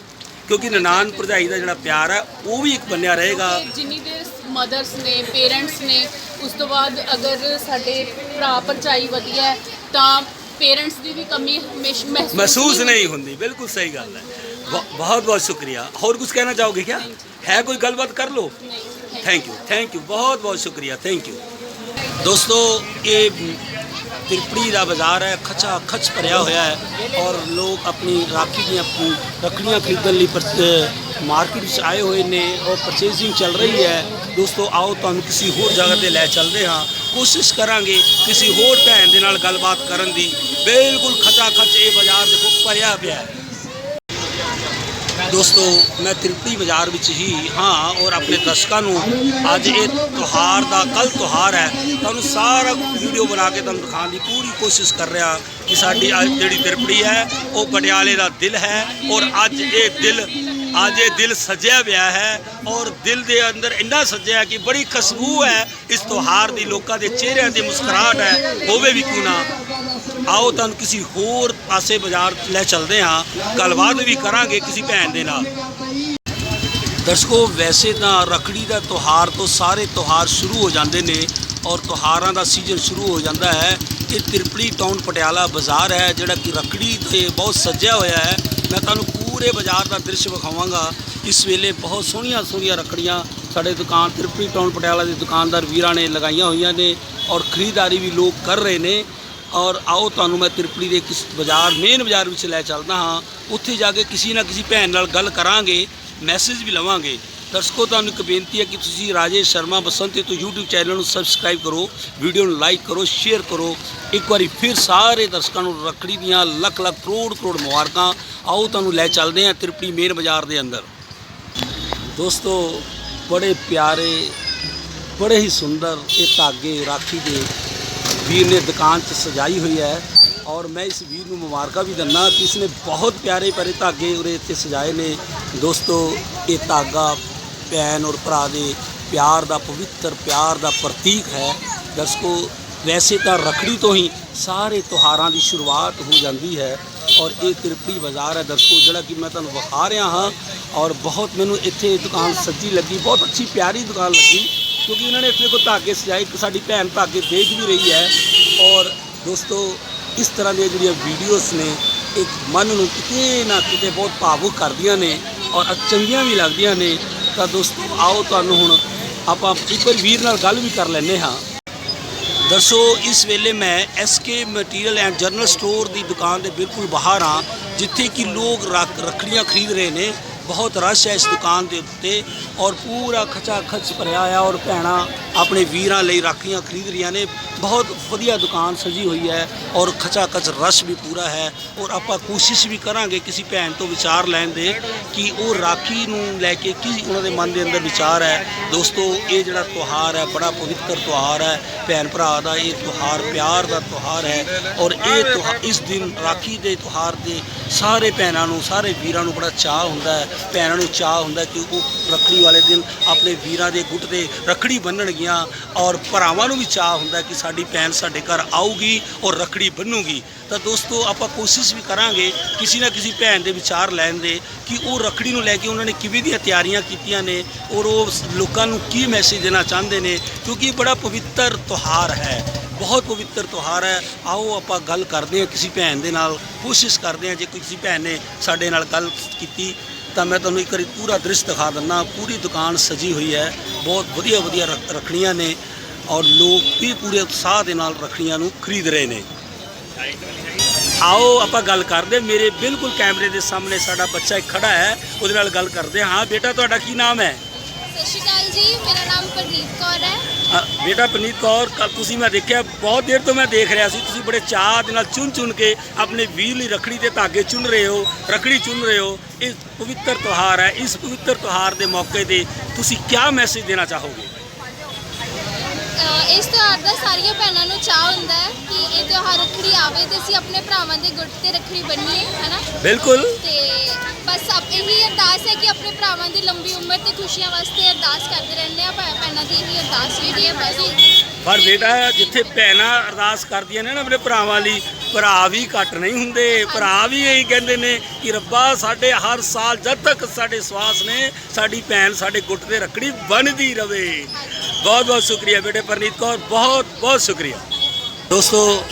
ਕਿਉਂਕਿ ਨਨਾਨ ਭਰਜਾਈ ਦਾ ਜਿਹੜਾ ਪਿਆਰ ਹੈ ਉਹ ਵੀ ਇੱਕ ਬੰਨਿਆ ਰਹੇਗਾ। ਜਿੰਨੀ ਦੇਰ ਮਦਰਸ ਨੇ ਪੇਰੈਂਟਸ ਨੇ ਉਸ ਤੋਂ ਬਾਅਦ ਅਗਰ ਸਾਡੇ ਭਰਾ ਭਰਜਾਈ ਵਧੀਆ ਤਾਂ ਪੇਰੈਂਟਸ ਦੀ ਵੀ ਕਮੀ ਮਹਿਸੂਸ ਨਹੀਂ ਹੁੰਦੀ। ਬਿਲਕੁਲ ਸਹੀ ਗੱਲ ਹੈ। ਬਹੁਤ ਬਹੁਤ ਸ਼ੁਕਰੀਆ ਹੋਰ ਕੁਝ ਕਹਿਣਾ ਚਾਹੋਗੇ क्या है कोई गलबात कर लो ਨਹੀਂ थैंक यू थैंक यू बहुत बहुत शुक्रिया थैंक यू दोस्तों ये ਤਿਰਪੜੀ ਦਾ ਬਾਜ਼ਾਰ ਹੈ ਖਚਾ ਖਚ ਭਰਿਆ ਹੋਇਆ ਹੈ ਔਰ ਲੋਕ ਆਪਣੀ ਰਾਖੀ ਦੀਆਂ ਆਪਣੀ ਰੱਖੜੀਆਂ ਖਰੀਦਣ ਲਈ ਮਾਰਕੀਟ ਵਿੱਚ ਆਏ ਹੋਏ ਨੇ ਔਰ ਪਰਚੇਸਿੰਗ ਚੱਲ ਰਹੀ ਹੈ ਦੋਸਤੋ ਆਓ ਤੁਹਾਨੂੰ ਕਿਸੇ ਹੋਰ ਜਗ੍ਹਾ ਤੇ ਲੈ ਚੱਲਦੇ ਹਾਂ ਕੋਸ਼ਿਸ਼ ਕਰਾਂਗੇ ਕਿਸੇ ਹੋਰ ਭੈਣ ਦੇ ਨਾਲ ਗੱਲਬਾਤ ਕਰਨ ਦੀ ਬਿਲਕੁਲ ਖਚਾ ਖਚ ਇਹ ਬਾਜ਼ਾਰ ਦੇਖੋ ਭਰਿਆ ਪਿਆ ਹੈ ਦੋਸਤੋ, ਮੈਂ ਤਿਰਪਤੀ ਬਾਜ਼ਾਰ ਵਿੱਚ ਹੀ ਹਾਂ ਔਰ ਆਪਣੇ ਦਰਸ਼ਕਾਂ ਨੂੰ ਅੱਜ ਇਹ ਤਿਉਹਾਰ ਦਾ ਕੱਲ ਤਿਉਹਾਰ ਹੈ, ਤੁਹਾਨੂੰ ਸਾਰਾ ਵੀਡੀਓ ਬਣਾ ਕੇ ਤੁਹਾਨੂੰ ਦਿਖਾਉਣ ਦੀ ਪੂਰੀ ਕੋਸ਼ਿਸ਼ ਕਰ ਰਿਹਾ ਕਿ ਸਾਡੀ ਅੱਜ ਜਿਹੜੀ ਤਿਰਪੜੀ ਹੈ, ਉਹ ਪਟਿਆਲੇ ਦਾ ਦਿਲ ਹੈ ਔਰ ਅੱਜ ਇਹ ਦਿਲ, ਅੱਜ ਇਹ ਦਿਲ ਸਜਿਆ ਹੋਇਆ ਹੈ ਔਰ ਦਿਲ ਦੇ ਅੰਦਰ ਇੰਨਾ ਸਜਿਆ ਕਿ ਬੜੀ ਖੁਸ਼ਬੂ ਹੈ, ਇਸ ਤਿਉਹਾਰ ਦੀ ਲੋਕਾਂ ਦੇ ਚਿਹਰਿਆਂ ਤੇ ਮੁਸਕਰਾਹਟ ਹੈ, ਹੋਵੇ ਵੀ ਕਿਉਂ ਨਾ। ਆਓ ਤੁਹਾਨੂੰ ਕਿਸੇ ਹੋਰ ਪਾਸੇ ਬਾਜ਼ਾਰ ਲੈ ਚੱਲਦੇ ਹਾਂ। ਗੱਲਬਾਤ ਵੀ ਕਰਾਂਗੇ ਕਿਸੇ ਭੈਣ ਦੇ ਨਾਲ। ਦਰਸ਼ਕੋ, ਵੈਸੇ ਤਾਂ ਰਖੜੀ ਦਾ ਤਿਉਹਾਰ ਤੋਂ ਸਾਰੇ ਤਿਉਹਾਰ ਸ਼ੁਰੂ ਹੋ ਜਾਂਦੇ ਨੇ ਔਰ ਤਿਉਹਾਰਾਂ ਦਾ ਸੀਜ਼ਨ ਸ਼ੁਰੂ ਹੋ ਜਾਂਦਾ ਹੈ। ਇਹ ਤਿਰਪੜੀ ਟਾਊਨ ਪਟਿਆਲਾ ਬਾਜ਼ਾਰ ਹੈ, ਜਿਹੜਾ ਕਿ ਰਖੜੀ ਤੇ ਬਹੁਤ ਸੱਜਿਆ ਹੋਇਆ ਹੈ। ਮੈਂ ਤੁਹਾਨੂੰ ਪੂਰੇ ਬਾਜ਼ਾਰ ਦਾ ਦ੍ਰਿਸ਼ ਵਿਖਾਵਾਂਗਾ। ਇਸ ਵੇਲੇ ਬਹੁਤ ਸੋਹਣੀਆਂ ਸੋਹਣੀਆਂ ਰਖੜੀਆਂ ਸਾਡੇ ਦੁਕਾਨ ਤਿਰਪੜੀ ਟਾਊਨ ਪਟਿਆਲਾ ਦੇ ਦੁਕਾਨਦਾਰ ਵੀਰਾਂ ਨੇ ਲਗਾਈਆਂ ਹੋਈਆਂ ਨੇ ਔਰ ਖਰੀਦਦਾਰੀ ਵੀ ਲੋਕ ਕਰ ਰਹੇ ਨੇ। ਔਰ ਆਓ ਤੁਹਾਨੂੰ ਮੈਂ ਤਿਰਪੜੀ ਦੇ ਕਿਸ ਬਾਜ਼ਾਰ ਮੇਨ ਬਾਜ਼ਾਰ ਵਿੱਚ ਲੈ ਚੱਲਦਾ ਹਾਂ। ਉੱਥੇ ਜਾ ਕੇ ਕਿਸੇ ਨਾ ਕਿਸੇ ਭੈਣ ਨਾਲ ਗੱਲ ਕਰਾਂਗੇ ਮੈਸੇਜ ਵੀ ਲਵਾਂਗੇ। ਦਰਸ਼ਕੋ, ਤੁਹਾਨੂੰ ਇੱਕ ਬੇਨਤੀ ਹੈ ਕਿ ਤੁਸੀਂ ਰਾਜੇਸ਼ ਸ਼ਰਮਾ ਬਸੰਤੀ ਤੋਂ YouTube ਚੈਨਲ ਨੂੰ ਸਬਸਕ੍ਰਾਈਬ ਕਰੋ ਵੀਡੀਓ ਨੂੰ ਲਾਈਕ ਕਰੋ ਸ਼ੇਅਰ ਕਰੋ। ਇੱਕ ਵਾਰੀ ਫਿਰ ਸਾਰੇ ਦਰਸ਼ਕਾਂ ਨੂੰ ਰੱਖੜੀ ਦੀਆਂ ਲੱਖ ਲੱਖ, ਕਰੋੜ ਕਰੋੜ ਮੁਬਾਰਕਾਂ। ਆਓ ਤੁਹਾਨੂੰ ਲੈ ਚੱਲਦੇ ਹਾਂ ਤਿਰਪੜੀ ਮੇਨ ਬਾਜ਼ਾਰ ਦੇ ਅੰਦਰ। ਦੋਸਤੋ, ਬੜੇ ਪਿਆਰੇ, ਬੜੇ ਹੀ ਸੁੰਦਰ ਇਹ ਧਾਗੇ ਰਾਖੀ ਦੇ ਵੀਰ ਨੇ ਦੁਕਾਨ 'ਚ ਸਜਾਈ ਹੋਈ ਹੈ ਔਰ ਮੈਂ ਇਸ ਵੀਰ ਨੂੰ ਮੁਬਾਰਕਾਂ ਵੀ ਦਿੰਦਾ ਕਿ ਇਸਨੇ ਬਹੁਤ ਪਿਆਰੇ ਪਿਆਰੇ ਧਾਗੇ ਉਰੇ ਇੱਥੇ ਸਜਾਏ ਨੇ ਦੋਸਤੋ ਇਹ ਧਾਗਾ ਭੈਣ ਔਰ ਭਰਾ ਦੇ ਪਿਆਰ ਦਾ ਪਵਿੱਤਰ ਪਿਆਰ ਦਾ ਪ੍ਰਤੀਕ ਹੈ ਦਰਸ਼ਕੋ ਵੈਸੇ ਤਾਂ ਰਖੜੀ ਤੋਂ ਹੀ ਸਾਰੇ ਤਿਉਹਾਰਾਂ ਦੀ ਸ਼ੁਰੂਆਤ ਹੋ ਜਾਂਦੀ ਹੈ ਔਰ ਇਹ ਤਿਰਪੜੀ ਬਾਜ਼ਾਰ ਹੈ ਦਰਸ਼ਕੋ ਜਿਹੜਾ ਕਿ ਮੈਂ ਤੁਹਾਨੂੰ ਵਿਖਾ ਰਿਹਾ ਹਾਂ ਔਰ ਬਹੁਤ ਮੈਨੂੰ ਇੱਥੇ ਦੁਕਾਨ ਸੱਜੀ ਲੱਗੀ ਬਹੁਤ ਅੱਛੀ ਪਿਆਰੀ ਦੁਕਾਨ ਲੱਗੀ ਕਿਉਂਕਿ ਇਹਨਾਂ ਨੇ ਇੱਥੇ ਕੋ ਧਾਗੇ ਸਜਾਏ, ਇੱਕ ਸਾਡੀ ਭੈਣ ਧਾਗੇ ਦੇਖ ਵੀ ਰਹੀ ਹੈ। ਔਰ ਦੋਸਤੋ, ਇਸ ਤਰ੍ਹਾਂ ਦੀਆਂ ਜਿਹੜੀਆਂ ਵੀਡੀਓਜ਼ ਨੇ, ਇੱਕ ਮਨ ਨੂੰ ਕਿਤੇ ਨਾ ਕਿਤੇ ਬਹੁਤ ਭਾਵੁਕ ਕਰਦੀਆਂ ਨੇ ਔਰ ਚੰਗੀਆਂ ਵੀ ਲੱਗਦੀਆਂ ਨੇ। ਤਾਂ ਦੋਸਤੋ, ਆਓ ਤੁਹਾਨੂੰ ਹੁਣ ਆਪਾਂ ਇੱਕ ਵਾਰ ਵੀਰ ਨਾਲ ਗੱਲ ਵੀ ਕਰ ਲੈਂਦੇ ਹਾਂ। ਦਰਸੋ, ਇਸ ਵੇਲੇ ਮੈਂ SK material and general store ਦੀ ਦੁਕਾਨ ਦੇ ਬਿਲਕੁਲ ਬਾਹਰ ਹਾਂ, ਜਿੱਥੇ ਕਿ ਲੋਕ ਰੱਖੜੀਆਂ ਖਰੀਦ ਰਹੇ ਨੇ। ਬਹੁਤ ਰਸ਼ ਹੈ ਇਸ ਦੁਕਾਨ ਦੇ ਉੱਤੇ। ਔਰ ਪੂਰਾ ਖਚਾ ਖਚ ਭਰਿਆ ਆ ਔਰ ਭੈਣਾਂ ਆਪਣੇ ਵੀਰਾਂ ਲਈ ਰਾਖੀਆਂ ਖਰੀਦ ਰਹੀਆਂ ਨੇ। ਬਹੁਤ ਵਧੀਆ ਦੁਕਾਨ ਸਜੀ ਹੋਈ ਹੈ ਔਰ ਖਚਾ ਖਚ ਰਸ਼ ਵੀ ਪੂਰਾ ਹੈ ਔਰ ਆਪਾਂ ਕੋਸ਼ਿਸ਼ ਵੀ ਕਰਾਂਗੇ ਕਿਸੇ ਭੈਣ ਤੋਂ ਵਿਚਾਰ ਲੈਣ ਦੇ ਕਿ ਉਹ ਰਾਖੀ ਨੂੰ ਲੈ ਕੇ ਕੀ ਉਹਨਾਂ ਦੇ ਮਨ ਦੇ ਅੰਦਰ ਵਿਚਾਰ ਹੈ। ਦੋਸਤੋ, ਇਹ ਜਿਹੜਾ ਤਿਉਹਾਰ ਹੈ, ਬੜਾ ਪਵਿੱਤਰ ਤਿਉਹਾਰ ਹੈ। ਭੈਣ ਭਰਾ ਦਾ ਇਹ ਤਿਉਹਾਰ, ਪਿਆਰ ਦਾ ਤਿਉਹਾਰ ਹੈ ਔਰ ਇਹ ਤਿਉਹਾਰ ਇਸ ਦਿਨ ਰਾਖੀ ਦੇ ਤਿਉਹਾਰ ਦੇ ਸਾਰੇ ਭੈਣਾਂ ਨੂੰ, ਸਾਰੇ ਵੀਰਾਂ ਨੂੰ ਬੜਾ ਚਾਹ ਹੁੰਦਾ ਹੈ। ਭੈਣਾਂ ਨੂੰ ਚਾਹ ਹੁੰਦਾ ਕਿ ਉਹ ਰੱਖੜੀ ਵਾਲੇ ਦਿਨ ਆਪਣੇ ਵੀਰਾਂ ਦੇ ਗੁੱਟ ਤੇ ਰੱਖੜੀ ਬੰਨਣਗੀਆਂ ਔਰ ਭਰਾਵਾਂ ਨੂੰ ਵੀ ਚਾਹ ਹੁੰਦਾ ਕਿ ਸਾਡੀ ਭੈਣ ਸਾਡੇ ਘਰ ਆਊਗੀ ਔਰ ਰੱਖੜੀ ਬੰਨੂਗੀ। ਤਾਂ ਦੋਸਤੋ, ਆਪਾਂ ਕੋਸ਼ਿਸ਼ ਵੀ ਕਰਾਂਗੇ ਕਿਸੇ ਨਾ ਕਿਸੇ ਭੈਣ ਦੇ ਵਿਚਾਰ ਲੈਣ ਦੇ ਕਿ ਉਹ ਰੱਖੜੀ ਨੂੰ ਲੈ ਕੇ ਉਹਨਾਂ ਨੇ ਕਿਵੇਂ ਦੀਆਂ ਤਿਆਰੀਆਂ ਕੀਤੀਆਂ ਨੇ ਔਰ ਉਹ ਲੋਕਾਂ ਨੂੰ ਕੀ ਮੈਸੇਜ ਦੇਣਾ ਚਾਹੁੰਦੇ ਨੇ, ਕਿਉਂਕਿ ਇਹ ਬੜਾ ਪਵਿੱਤਰ ਤਿਉਹਾਰ ਹੈ। ਬਹੁਤ ਪਵਿੱਤਰ ਤਿਉਹਾਰ ਹੈ। ਆਓ ਆਪਾਂ ਗੱਲ ਕਰਦੇ ਹਾਂ ਕਿਸੇ ਭੈਣ ਦੇ ਨਾਲ, ਕੋਸ਼ਿਸ਼ ਕਰਦੇ ਹਾਂ ਜੇ ਕੋਈ ਕਿਸੇ ਭੈਣ ਨੇ ਸਾਡੇ ਨਾਲ ਗੱਲ ਕੀਤੀ ਤਾਂ ਮੈਂ ਤੁਹਾਨੂੰ ਇੱਕ ਵਾਰੀ ਪੂਰਾ ਦ੍ਰਿਸ਼ ਦਿਖਾ ਦਿੰਦਾ ਪੂਰੀ ਦੁਕਾਨ ਸਜੀ ਹੋਈ ਹੈ। ਬਹੁਤ ਵਧੀਆ ਵਧੀਆ ਰੱਖ- ਰੱਖੜੀਆਂ ਨੇ ਔਰ ਲੋਕ ਵੀ ਪੂਰੇ ਉਤਸ਼ਾਹ ਦੇ ਨਾਲ ਰੱਖੜੀਆਂ ਨੂੰ ਖਰੀਦ ਰਹੇ ਨੇ। ਆਓ ਆਪਾਂ ਗੱਲ ਕਰਦੇ ਮੇਰੇ ਬਿਲਕੁਲ ਕੈਮਰੇ ਦੇ ਸਾਹਮਣੇ ਸਾਡਾ ਬੱਚਾ ਇੱਕ ਖੜਾ ਹੈ। ਉਹਦੇ ਨਾਲ ਗੱਲ ਕਰਦੇ ਹਾਂ। ਬੇਟਾ, ਤੁਹਾਡਾ ਕੀ ਨਾਮ ਹੈ? ਸਤਿ ਸ਼੍ਰੀ ਅਕਾਲ ਜੀ। ਮੇਰਾ ਨਾਮ ਪ੍ਰਨੀਤ ਕੌਰ ਹੈ। ਅ, ਬੇਟਾ ਪਨੀਤ ਕੌਰ ਕੱਲ ਤੁਸੀਂ ਮੈਂ ਦੇਖਿਆ ਬਹੁਤ ਦੇਰ ਤੋਂ ਮੈਂ ਦੇਖ ਰਿਹਾ ਸੀ ਤੁਸੀਂ ਬੜੇ ਚਾਅ ਦੇ ਨਾਲ ਚੁਣ ਚੁਣ ਕੇ ਆਪਣੇ ਵੀਰ ਲਈ ਰਖੜੀ ਦੇ ਧਾਗੇ ਚੁਣ ਰਹੇ ਹੋ ਰਖੜੀ ਚੁਣ ਰਹੇ ਹੋ। ਇਹ ਪਵਿੱਤਰ ਤਿਉਹਾਰ ਹੈ ਇਸ ਪਵਿੱਤਰ ਤਿਉਹਾਰ ਦੇ ਮੌਕੇ ਤੇ ਤੁਸੀਂ ਕੀ ਮੈਸੇਜ ਦੇਣਾ ਚਾਹੋਗੇ? ਇਸ ਤਿਉਹਾਰ ਦਾ ਸਾਰੀਆਂ ਭੈਣਾਂ ਨੂੰ ਚਾਹ ਹੁੰਦਾ ਹੈ ਕਿ ਇਹ ਤਿਉਹਾਰ ਰੱਖੜੀ ਆਵੇ ਤੇ ਅਸੀਂ ਆਪਣੇ ਭਰਾਵਾਂ ਦੇ ਗੁੱਟ ਤੇ ਰੱਖੜੀ ਬੰਨੀਏ ਹਨਾ? ਬਿਲਕੁਲ। ਤੇ ਬਸ ਅਬ ਇਹੀ ਅਰਦਾਸ ਹੈ ਕਿ ਆਪਣੇ ਭਰਾਵਾਂ ਦੀ ਲੰਬੀ ਉਮਰ ਤੇ ਖੁਸ਼ੀਆਂ ਵਾਸਤੇ ਅਰਦਾਸ ਕਰਦੇ ਰਹਿੰਦੇ ਆ ਭੈਣਾਂ ਦੀ ਇਹੀ ਅਰਦਾਸ ਜਿਹੜੀ ਹੈ ਬਸ ਪਰ ਬੇਟਾ, ਜਿੱਥੇ ਭੈਣਾਂ ਅਰਦਾਸ ਕਰਦੀਆਂ ਨੇ ਨਾ ਆਪਣੇ ਭਰਾਵਾਂ ਲਈ, ਭਰਾ ਵੀ ਘੱਟ ਨਹੀਂ ਹੁੰਦੇ, ਭਰਾ ਵੀ ਇਹੀ ਕਹਿੰਦੇ ਨੇ ਕਿ ਰੱਬਾ, ਸਾਡੇ ਹਰ ਸਾਲ ਜਦ ਤੱਕ ਸਾਡੇ ਸਵਾਸ ਨੇ, ਸਾਡੀ ਭੈਣ ਸਾਡੇ ਗੁੱਟ ਤੇ ਰੱਖੜੀ ਬਣਦੀ ਰਵੇ। ਬਹੁਤ ਬਹੁਤ ਸ਼ੁਕਰੀਆ ਬੇਟੇ ਪਰਨੀਤ ਕੌਰ ਬਹੁਤ ਬਹੁਤ ਸ਼ੁਕਰੀਆ। ਦੋਸਤੋ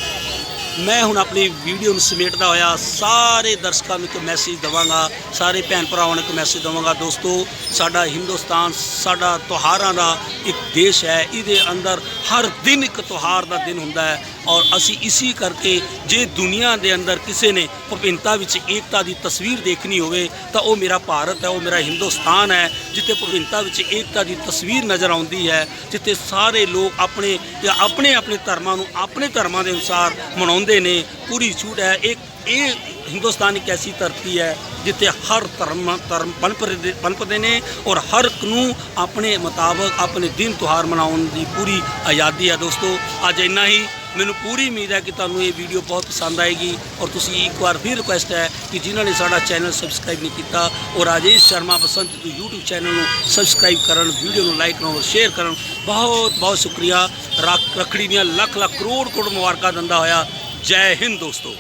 ਮੈਂ ਹੁਣ ਆਪਣੀ ਵੀਡੀਓ ਨੂੰ ਸਮੇਟਦਾ ਹੋਇਆ ਸਾਰੇ ਦਰਸ਼ਕਾਂ ਨੂੰ ਇੱਕ ਮੈਸੇਜ ਦਵਾਂਗਾ, ਸਾਰੇ ਭੈਣ ਭਰਾਵਾਂ ਨੂੰ ਇੱਕ ਮੈਸੇਜ ਦਵਾਂਗਾ, ਦੋਸਤੋ, ਸਾਡਾ ਹਿੰਦੁਸਤਾਨ, ਸਾਡਾ ਤਿਉਹਾਰਾਂ ਦਾ ਇੱਕ ਦੇਸ਼ ਹੈ, ਇਹਦੇ ਅੰਦਰ ਹਰ ਦਿਨ ਇੱਕ ਤਿਉਹਾਰ ਦਾ ਦਿਨ ਹੁੰਦਾ ਹੈ ਔਰ ਅਸੀਂ ਇਸੀ ਕਰਕੇ ਜੇ ਦੁਨੀਆ ਦੇ ਅੰਦਰ ਕਿਸੇ ਨੇ ਵਿਭਿੰਨਤਾ ਵਿੱਚ ਏਕਤਾ ਦੀ ਤਸਵੀਰ ਦੇਖਣੀ ਹੋਵੇ, ਤਾਂ ਉਹ ਮੇਰਾ ਭਾਰਤ ਹੈ, ਉਹ ਮੇਰਾ ਹਿੰਦੁਸਤਾਨ ਹੈ, ਜਿੱਥੇ ਵਿਭਿੰਨਤਾ ਵਿੱਚ ਏਕਤਾ ਦੀ ਤਸਵੀਰ ਨਜ਼ਰ ਆਉਂਦੀ ਹੈ, ਜਿੱਥੇ ਸਾਰੇ ਲੋਕ ਆਪਣੇ ਜਾਂ ਆਪਣੇ ਆਪਣੇ ਧਰਮਾਂ ਨੂੰ ਆਪਣੇ ਧਰਮਾਂ ਦੇ ਅਨੁਸਾਰ ਮਨਾਉਂਦੇ ਨੇ, ਪੂਰੀ ਛੂਟ ਹੈ। ਇੱਕ ਇਹ ਹਿੰਦੁਸਤਾਨ ਇੱਕ ਐਸੀ ਧਰਤੀ ਹੈ ਜਿੱਥੇ ਹਰ ਧਰਮ ਧਰਮ ਪਨਪਦੇ ਪਨਪਦੇ ਨੇ ਔਰ ਹਰ ਇੱਕ ਨੂੰ ਆਪਣੇ ਮੁਤਾਬਕ ਆਪਣੇ ਦਿਨ ਤਿਉਹਾਰ ਮਨਾਉਣ ਦੀ ਪੂਰੀ ਆਜ਼ਾਦੀ ਹੈ। ਦੋਸਤੋ, ਅੱਜ ਇੰਨਾ ਹੀ। ਮੈਨੂੰ ਪੂਰੀ ਉਮੀਦ ਹੈ ਕਿ ਤੁਹਾਨੂੰ ਇਹ ਵੀਡੀਓ ਬਹੁਤ ਪਸੰਦ ਆਏਗੀ ਔਰ ਤੁਸੀਂ ਇੱਕ ਵਾਰ ਫਿਰ ਰਿਕੁਐਸਟ ਹੈ ਕਿ ਜਿਨ੍ਹਾਂ ਨੇ ਸਾਡਾ ਚੈਨਲ ਸਬਸਕ੍ਰਾਈਬ ਨਹੀਂ ਕੀਤਾ ਉਹ ਰਾਜੇਸ਼ ਸ਼ਰਮਾ ਬਸੰਤ ਦੇ YouTube ਚੈਨਲ ਨੂੰ ਸਬਸਕ੍ਰਾਈਬ ਕਰਨ ਵੀਡੀਓ ਨੂੰ ਲਾਈਕ ਕਰਨ ਔਰ ਸ਼ੇਅਰ ਕਰਨ ਬਹੁਤ ਬਹੁਤ ਸ਼ੁਕਰੀਆ। ਰੱਖ ਰੱਖੜੀ ਦੀਆਂ ਲੱਖ ਲੱਖ ਕਰੋੜ ਕਰੋੜ ਮੁਬਾਰਕਾਂ ਦਿੰਦਾ ਹੋਇਆ ਜੈ ਹਿੰਦ ਦੋਸਤੋ।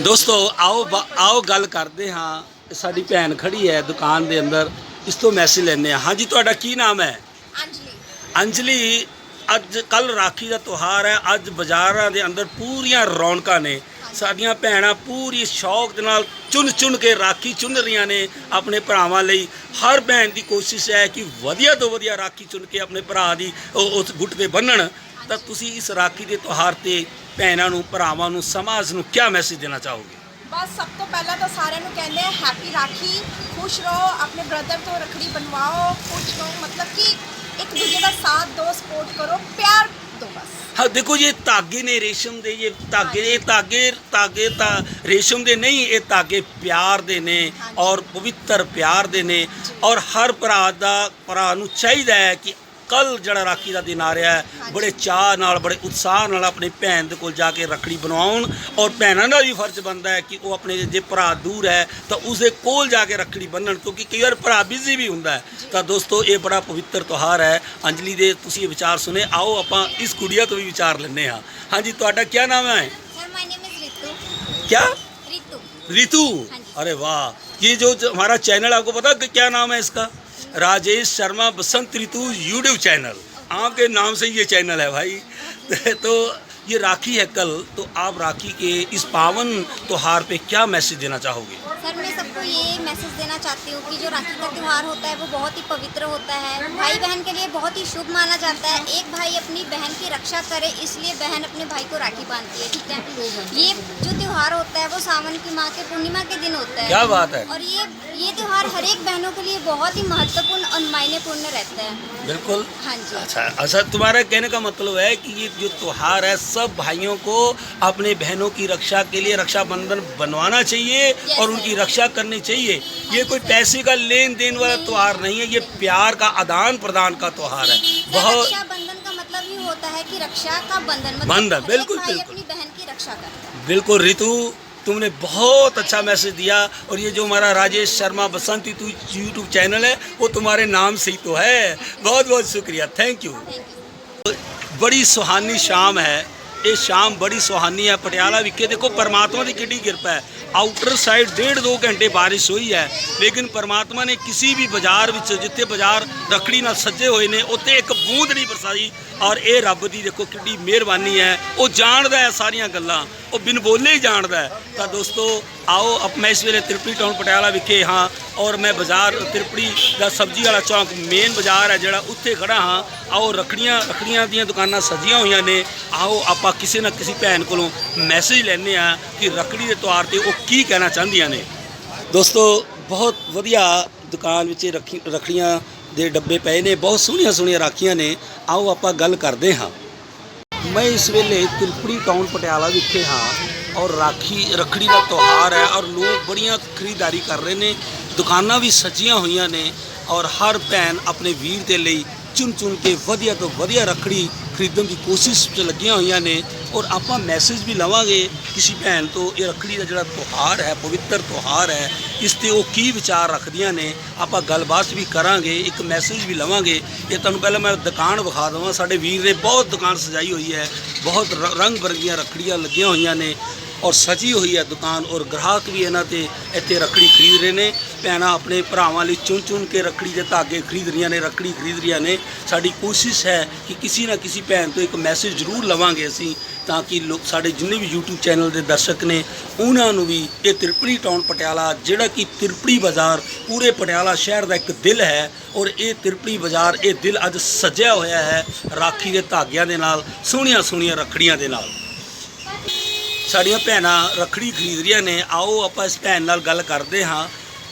ਦੋਸਤੋ ਆਓ ਆਓ ਗੱਲ ਕਰਦੇ ਹਾਂ। ਸਾਡੀ ਭੈਣ ਖੜੀ ਹੈ ਦੁਕਾਨ ਦੇ ਅੰਦਰ। ਇਸ ਤੋਂ ਮੈਸੇਜ ਲੈਂਦੇ ਹਾਂ। ਹਾਂਜੀ ਤੁਹਾਡਾ ਕੀ ਨਾਮ ਹੈ? ਅੰਜਲੀ। ਅੰਜਲੀ ਅੱਜ ਕੱਲ ਰਾਖੀ ਦਾ ਤਿਉਹਾਰ ਹੈ। ਅੱਜ ਬਾਜ਼ਾਰਾਂ ਦੇ ਅੰਦਰ ਪੂਰੀਆਂ ਰੌਣਕਾਂ ਨੇ। ਸਾਡੀਆਂ ਭੈਣਾਂ ਪੂਰੀ ਸ਼ੌਕ ਦੇ ਨਾਲ ਚੁਣ ਚੁਣ ਕੇ ਰਾਖੀ ਚੁਣ ਰਹੀਆਂ ਨੇ ਆਪਣੇ ਭਰਾਵਾਂ ਲਈ। ਹਰ ਭੈਣ ਦੀ ਕੋਸ਼ਿਸ਼ ਹੈ ਕਿ ਵਧੀਆ ਤੋਂ ਵਧੀਆ ਰਾਖੀ ਚੁਣ ਕੇ ਆਪਣੇ ਭਰਾ ਦੀ ਉਸ ਗੁੱਟ ਤੇ ਬੰਨਣ। ਤਾਂ ਤੁਸੀਂ ਇਸ ਰਾਖੀ ਦੇ ਤਿਉਹਾਰ ਤੇ ਭੈਣਾਂ ਨੂੰ ਭਰਾਵਾਂ ਨੂੰ ਸਮਾਜ ਨੂੰ ਕੀ ਮੈਸੇਜ ਦੇਣਾ ਚਾਹੋਗੇ? ਬਸ ਸਭ ਤੋਂ ਪਹਿਲਾਂ ਤਾਂ ਸਾਰਿਆਂ ਨੂੰ ਕਹਿੰਦੇ ਆ ਹੈਪੀ ਰਾਖੀ। ਖੁਸ਼ ਰਹੋ ਆਪਣੇ ਬ੍ਰਦਰ ਤੋਂ ਰੱਖੜੀ ਬਣਵਾਓ ਖੁਸ਼ ਰਹੋ। ਮਤਲਬ ਕਿ ਇੱਕ ਦੂਜੇ ਦਾ ਸਾਥ ਦਿਓ ਸਪੋਰਟ ਕਰੋ ਪਿਆਰ ਦਿਓ ਬਸ। ਹਾਂ ਦੇਖੋ ਇਹ ਧਾਗੇ ਨੇ ਰੇਸ਼ਮ ਦੇ ਇਹ ਧਾਗੇ ਇਹ ਧਾਗੇ ਧਾਗੇ ਤਾਂ ਰੇਸ਼ਮ ਦੇ ਨਹੀਂ ਇਹ ਧਾਗੇ ਪਿਆਰ ਦੇ ਨੇ। ਔਰ ਪਵਿੱਤਰ ਪਿਆਰ ਦੇ ਨੇ ਔਰ ਹਰ ਭਰਾ ਦਾ ਭਰਾ ਨੂੰ ਚਾਹੀਦਾ ਹੈ ਕਿ ਕੱਲ ਜਿਹੜਾ ਰਾਖੀ ਦਾ ਦਿਨ ਆ ਰਿਹਾ ਹੈ ਹਾਂਜੀ। ਬੜੇ ਚਾਹ ਨਾਲ ਬੜੇ ਉਤਸ਼ਾਹ ਨਾਲ ਆਪਣੀ ਭੈਣ ਦੇ ਕੋਲ ਜਾ ਕੇ ਰੱਖੜੀ ਬਣਵਾਉਣ ਔਰ ਭੈਣਾਂ ਦਾ ਵੀ ਫਰਜ਼ ਬਣਦਾ ਹੈ ਕਿ ਉਹ ਆਪਣੇ ਜੇ ਭਰਾ ਦੂਰ ਹੈ ਤਾਂ ਉਸਦੇ ਕੋਲ ਜਾ ਕੇ ਰੱਖੜੀ ਬੰਨਣ ਕਿਉਂਕਿ ਕਈ ਵਾਰ ਭਰਾ ਬਿਜ਼ੀ ਵੀ ਹੁੰਦਾ ਹੈ ਤਾਂ ਦੋਸਤੋ ਇਹ ਬੜਾ ਪਵਿੱਤਰ ਤਿਉਹਾਰ ਹੈ ਅੰਜਲੀ ਦੇ ਤੁਸੀਂ ਇਹ ਵਿਚਾਰ ਸੁਨੇ ਆਓ ਆਪਾਂ ਇਸ ਕੁੜੀਆ ਤੋਂ ਵੀ ਵਿਚਾਰ ਲੈਂਦੇ ਹਾਂ ਹਾਂਜੀ ਤੁਹਾਡਾ ਕੀ ਨਾਮ ਹੈ sir my name is Ritu क्या रितु रितु हाँ जी। अरे वाह ये जो जो हमारा चैनल आपको पता है क्या नाम है इसका राजेश शर्मा बसंत ऋतु यूट्यूब चैनल आपके नाम से ये चैनल है भाई तो ये राखी है कल तो आप राखी के इस पावन त्योहार पे क्या मैसेज देना चाहोगे? सर मैं सबको ये मैसेज देना चाहती हूँ कि जो राखी का त्यौहार होता है वो बहुत ही पवित्र होता है। भाई बहन के लिए बहुत ही शुभ माना जाता है। एक भाई अपनी बहन की रक्षा करे इसलिए बहन अपने भाई को राखी बांधती है ठीक है? ये जो त्यौहार होता है वो सावन की माँ के पूर्णिमा के दिन होता है। क्या बात है। और ये ये त्यौहार हर एक बहनों के लिए बहुत ही महत्वपूर्ण और मायनेपूर्ण रहता है। बिल्कुल। हाँ जी। अच्छा अच्छा तुम्हारा कहने का मतलब है कि ये जो त्योहार है सब भाइयों को अपने बहनों की रक्षा के लिए रक्षाबंधन बनवाना चाहिए और उनकी रक्षा करनी चाहिए। ये कोई पैसे का लेन देन वाला त्योहार नहीं है ये प्यार का आदान प्रदान का त्योहार है। बहुत रक्षाबंधन का मतलब ही होता है कि रक्षा का बंधन मतलब बंधन, बिल्कुल, बिल्कुल। अपनी बहन की रक्षा करता बिल्कुल रितु तुमने बहुत अच्छा मैसेज दिया और ये जो हमारा राजेश शर्मा बसंत ऋतु यूट्यूब चैनल है वो तुम्हारे नाम से ही तो है बहुत बहुत शुक्रिया थैंक यू थैंक यू ਬੜੀ ਸੁਹਾਨੀ ਸ਼ਾਮ ਹੈ ਇਹ ਸ਼ਾਮ ਬੜੀ ਸੁਹਾਨੀ ਹੈ ਪਟਿਆਲਾ ਵਿਖੇ ਦੇਖੋ ਪਰਮਾਤਮਾ ਦੀ ਕਿੰਨੀ ਕਿਰਪਾ ਹੈ ਆਊਟਰ ਸਾਈਡ ਡੇਢ ਦੋ ਘੰਟੇ ਬਾਰਿਸ਼ ਹੋਈ ਹੈ, ਲੇਕਿਨ ਪਰਮਾਤਮਾ ਨੇ ਕਿਸੇ ਵੀ ਬਾਜ਼ਾਰ ਵਿੱਚ ਜਿੱਥੇ ਬਾਜ਼ਾਰ ਰੱਖੜੀ ਨਾਲ ਸੱਜੇ ਹੋਏ ਨੇ, ਉੱਥੇ ਇੱਕ ਬੂੰਦ ਨਹੀਂ ਵਰਸਾਈ ਔਰ ਇਹ ਰੱਬ ਦੀ ਦੇਖੋ ਕਿੰਨੀ ਮਿਹਰਬਾਨੀ ਹੈ। ਉਹ ਜਾਣਦਾ ਹੈ ਸਾਰੀਆਂ ਗੱਲਾਂ, ਉਹ ਬਿਨ ਬੋਲੇ ਹੀ ਜਾਣਦਾ ਹੈ। ਤਾਂ ਦੋਸਤੋ, ਆਓ ਅਪ, ਮੈਂ ਇਸ ਵੇਲੇ ਤ੍ਰਿਪੜੀ ਟਾਊਨ ਪਟਿਆਲਾ ਵਿਖੇ ਹਾਂ ਔਰ ਮੈਂ ਬਾਜ਼ਾਰ ਤ੍ਰਿਪੜੀ ਦਾ ਸਬਜ਼ੀ ਵਾਲਾ ਚੌਂਕ ਮੇਨ ਬਾਜ਼ਾਰ ਹੈ ਜਿਹੜਾ ਉੱਥੇ ਖੜਾ ਹਾਂ। ਆਓ ਰੱਖੜੀਆਂ ਰੱਖੜੀਆਂ ਦੀਆਂ ਦੁਕਾਨਾਂ ਸਜੀਆਂ ਹੋਈਆਂ ਨੇ। ਆਓ ਆਪਾਂ ਕਿਸੇ ਨਾ ਕਿਸੇ ਭੈਣ ਕੋਲੋਂ ਮੈਸੇਜ ਲੈਣੇ ਆ ਕਿ ਰੱਖੜੀ ਦੇ ਤਿਉਹਾਰ ਤੇ ਉਹ ਕੀ ਕਹਿਣਾ ਚਾਹੁੰਦੀਆਂ ਨੇ। ਦੋਸਤੋ, ਬਹੁਤ ਵਧੀਆ ਦੁਕਾਨ ਵਿੱਚ ਰੱਖੀ ਰੱਖੜੀਆਂ ਦੇ ਡੱਬੇ ਪਏ ਨੇ, ਬਹੁਤ ਸੋਹਣੀਆਂ ਸੋਹਣੀਆਂ ਰਾਖੀਆਂ ਨੇ। ਆਓ ਆਪਾਂ ਗੱਲ ਕਰਦੇ ਹਾਂ। ਮੈਂ ਇਸ ਵੇਲੇ ਤਿਲਪੜੀ ਟਾਊਨ ਪਟਿਆਲਾ ਵਿਖੇ ਹਾਂ ਔਰ ਰਾਖੀ ਰੱਖੜੀ ਦਾ ਤਿਉਹਾਰ ਹੈ ਔਰ ਲੋਕ ਬੜੀਆਂ ਖਰੀਦਦਾਰੀ ਕਰ ਰਹੇ ਨੇ। ਦੁਕਾਨਾਂ ਵੀ ਸਜੀਆਂ ਹੋਈਆਂ ਨੇ ਔਰ ਹਰ ਭੈਣ ਆਪਣੇ ਵੀਰ ਦੇ ਲਈ ਚੁਣ ਚੁਣ ਕੇ ਵਧੀਆ ਤੋਂ ਵਧੀਆ ਰੱਖੜੀ ਖਰੀਦਣ ਦੀ ਕੋਸ਼ਿਸ਼ 'ਚ ਲੱਗੀਆਂ ਹੋਈਆਂ ਨੇ ਔਰ ਆਪਾਂ ਮੈਸੇਜ ਵੀ ਲਵਾਂਗੇ ਕਿਸੇ ਭੈਣ ਤੋਂ, ਇਹ ਰੱਖੜੀ ਦਾ ਜਿਹੜਾ ਤਿਉਹਾਰ ਹੈ, ਪਵਿੱਤਰ ਤਿਉਹਾਰ ਹੈ, ਇਸ ਤੇ ਉਹ ਕੀ ਵਿਚਾਰ ਰੱਖਦੀਆਂ ਨੇ, ਆਪਾਂ ਗੱਲਬਾਤ ਵੀ ਕਰਾਂਗੇ, ਇੱਕ ਮੈਸੇਜ ਵੀ ਲਵਾਂਗੇ। ਇਹ ਤੁਹਾਨੂੰ ਪਹਿਲਾਂ ਮੈਂ ਦੁਕਾਨ ਵਿਖਾ ਦਵਾਂ, ਸਾਡੇ ਵੀਰ ਨੇ ਬਹੁਤ ਦੁਕਾਨ ਸਜਾਈ ਹੋਈ ਹੈ, ਬਹੁਤ ਰ- ਰੰਗ ਬਰੰਗੀਆਂ ਰੱਖੜੀਆਂ ਲੱਗੀਆਂ ਹੋਈਆਂ ਨੇ। ਔਰ ਸਜੀ ਹੋਈ ਹੈ ਦੁਕਾਨ ਔਰ ਗ੍ਰਾਹਕ ਵੀ ਇਹਨਾਂ ਤੇ ਇੱਥੇ ਰੱਖੜੀ ਖਰੀਦ ਰਹੇ ਨੇ। ਭੈਣਾਂ ਆਪਣੇ ਭਰਾਵਾਂ ਲਈ ਚੁਣ ਚੁਣ ਕੇ ਰੱਖੜੀ ਦੇ ਧਾਗੇ ਖਰੀਦ ਰਹੀਆਂ ਨੇ, ਰੱਖੜੀ ਖਰੀਦ ਰਹੀਆਂ ਨੇ। ਸਾਡੀ ਕੋਸ਼ਿਸ਼ ਹੈ ਕਿ ਕਿਸੇ ਨਾ ਕਿਸੇ ਭੈਣ ਤੋਂ ਇੱਕ ਮੈਸੇਜ ਜ਼ਰੂਰ ਲਵਾਂਗੇ ਅਸੀਂ ਤਾਂ ਕਿ ਲੋਕ ਸਾਡੇ ਜਿੰਨੇ ਵੀ YouTube ਚੈਨਲ ਦੇ ਦਰਸ਼ਕ ਨੇ, ਉਹਨਾਂ ਨੂੰ ਵੀ ਇਹ ਤਿਰਪੜੀ ਟਾਊਨ ਪਟਿਆਲਾ ਜਿਹੜਾ ਕਿ ਤਿਰਪੜੀ ਬਾਜ਼ਾਰ ਪੂਰੇ ਪਟਿਆਲਾ ਸ਼ਹਿਰ ਦਾ ਇੱਕ ਦਿਲ ਹੈ ਔਰ ਇਹ ਤਿਰਪੜੀ ਬਾਜ਼ਾਰ, ਇਹ ਦਿਲ ਅੱਜ ਸਜਿਆ ਹੋਇਆ ਹੈ ਰਾਖੀ ਦੇ ਧਾਗਿਆਂ ਦੇ ਨਾਲ ਸੋਹਣੀਆਂ ਸੋਹਣੀਆਂ ਰੱਖੜੀਆਂ ਦੇ ਨਾਲ। ਸਾਡੀਆਂ ਭੈਣਾਂ ਰੱਖੜੀ ਖਰੀਦ ਰਹੀਆਂ ਨੇ, ਆਓ ਆਪਾਂ ਇਸ ਭੈਣ ਨਾਲ ਗੱਲ ਕਰਦੇ ਹਾਂ।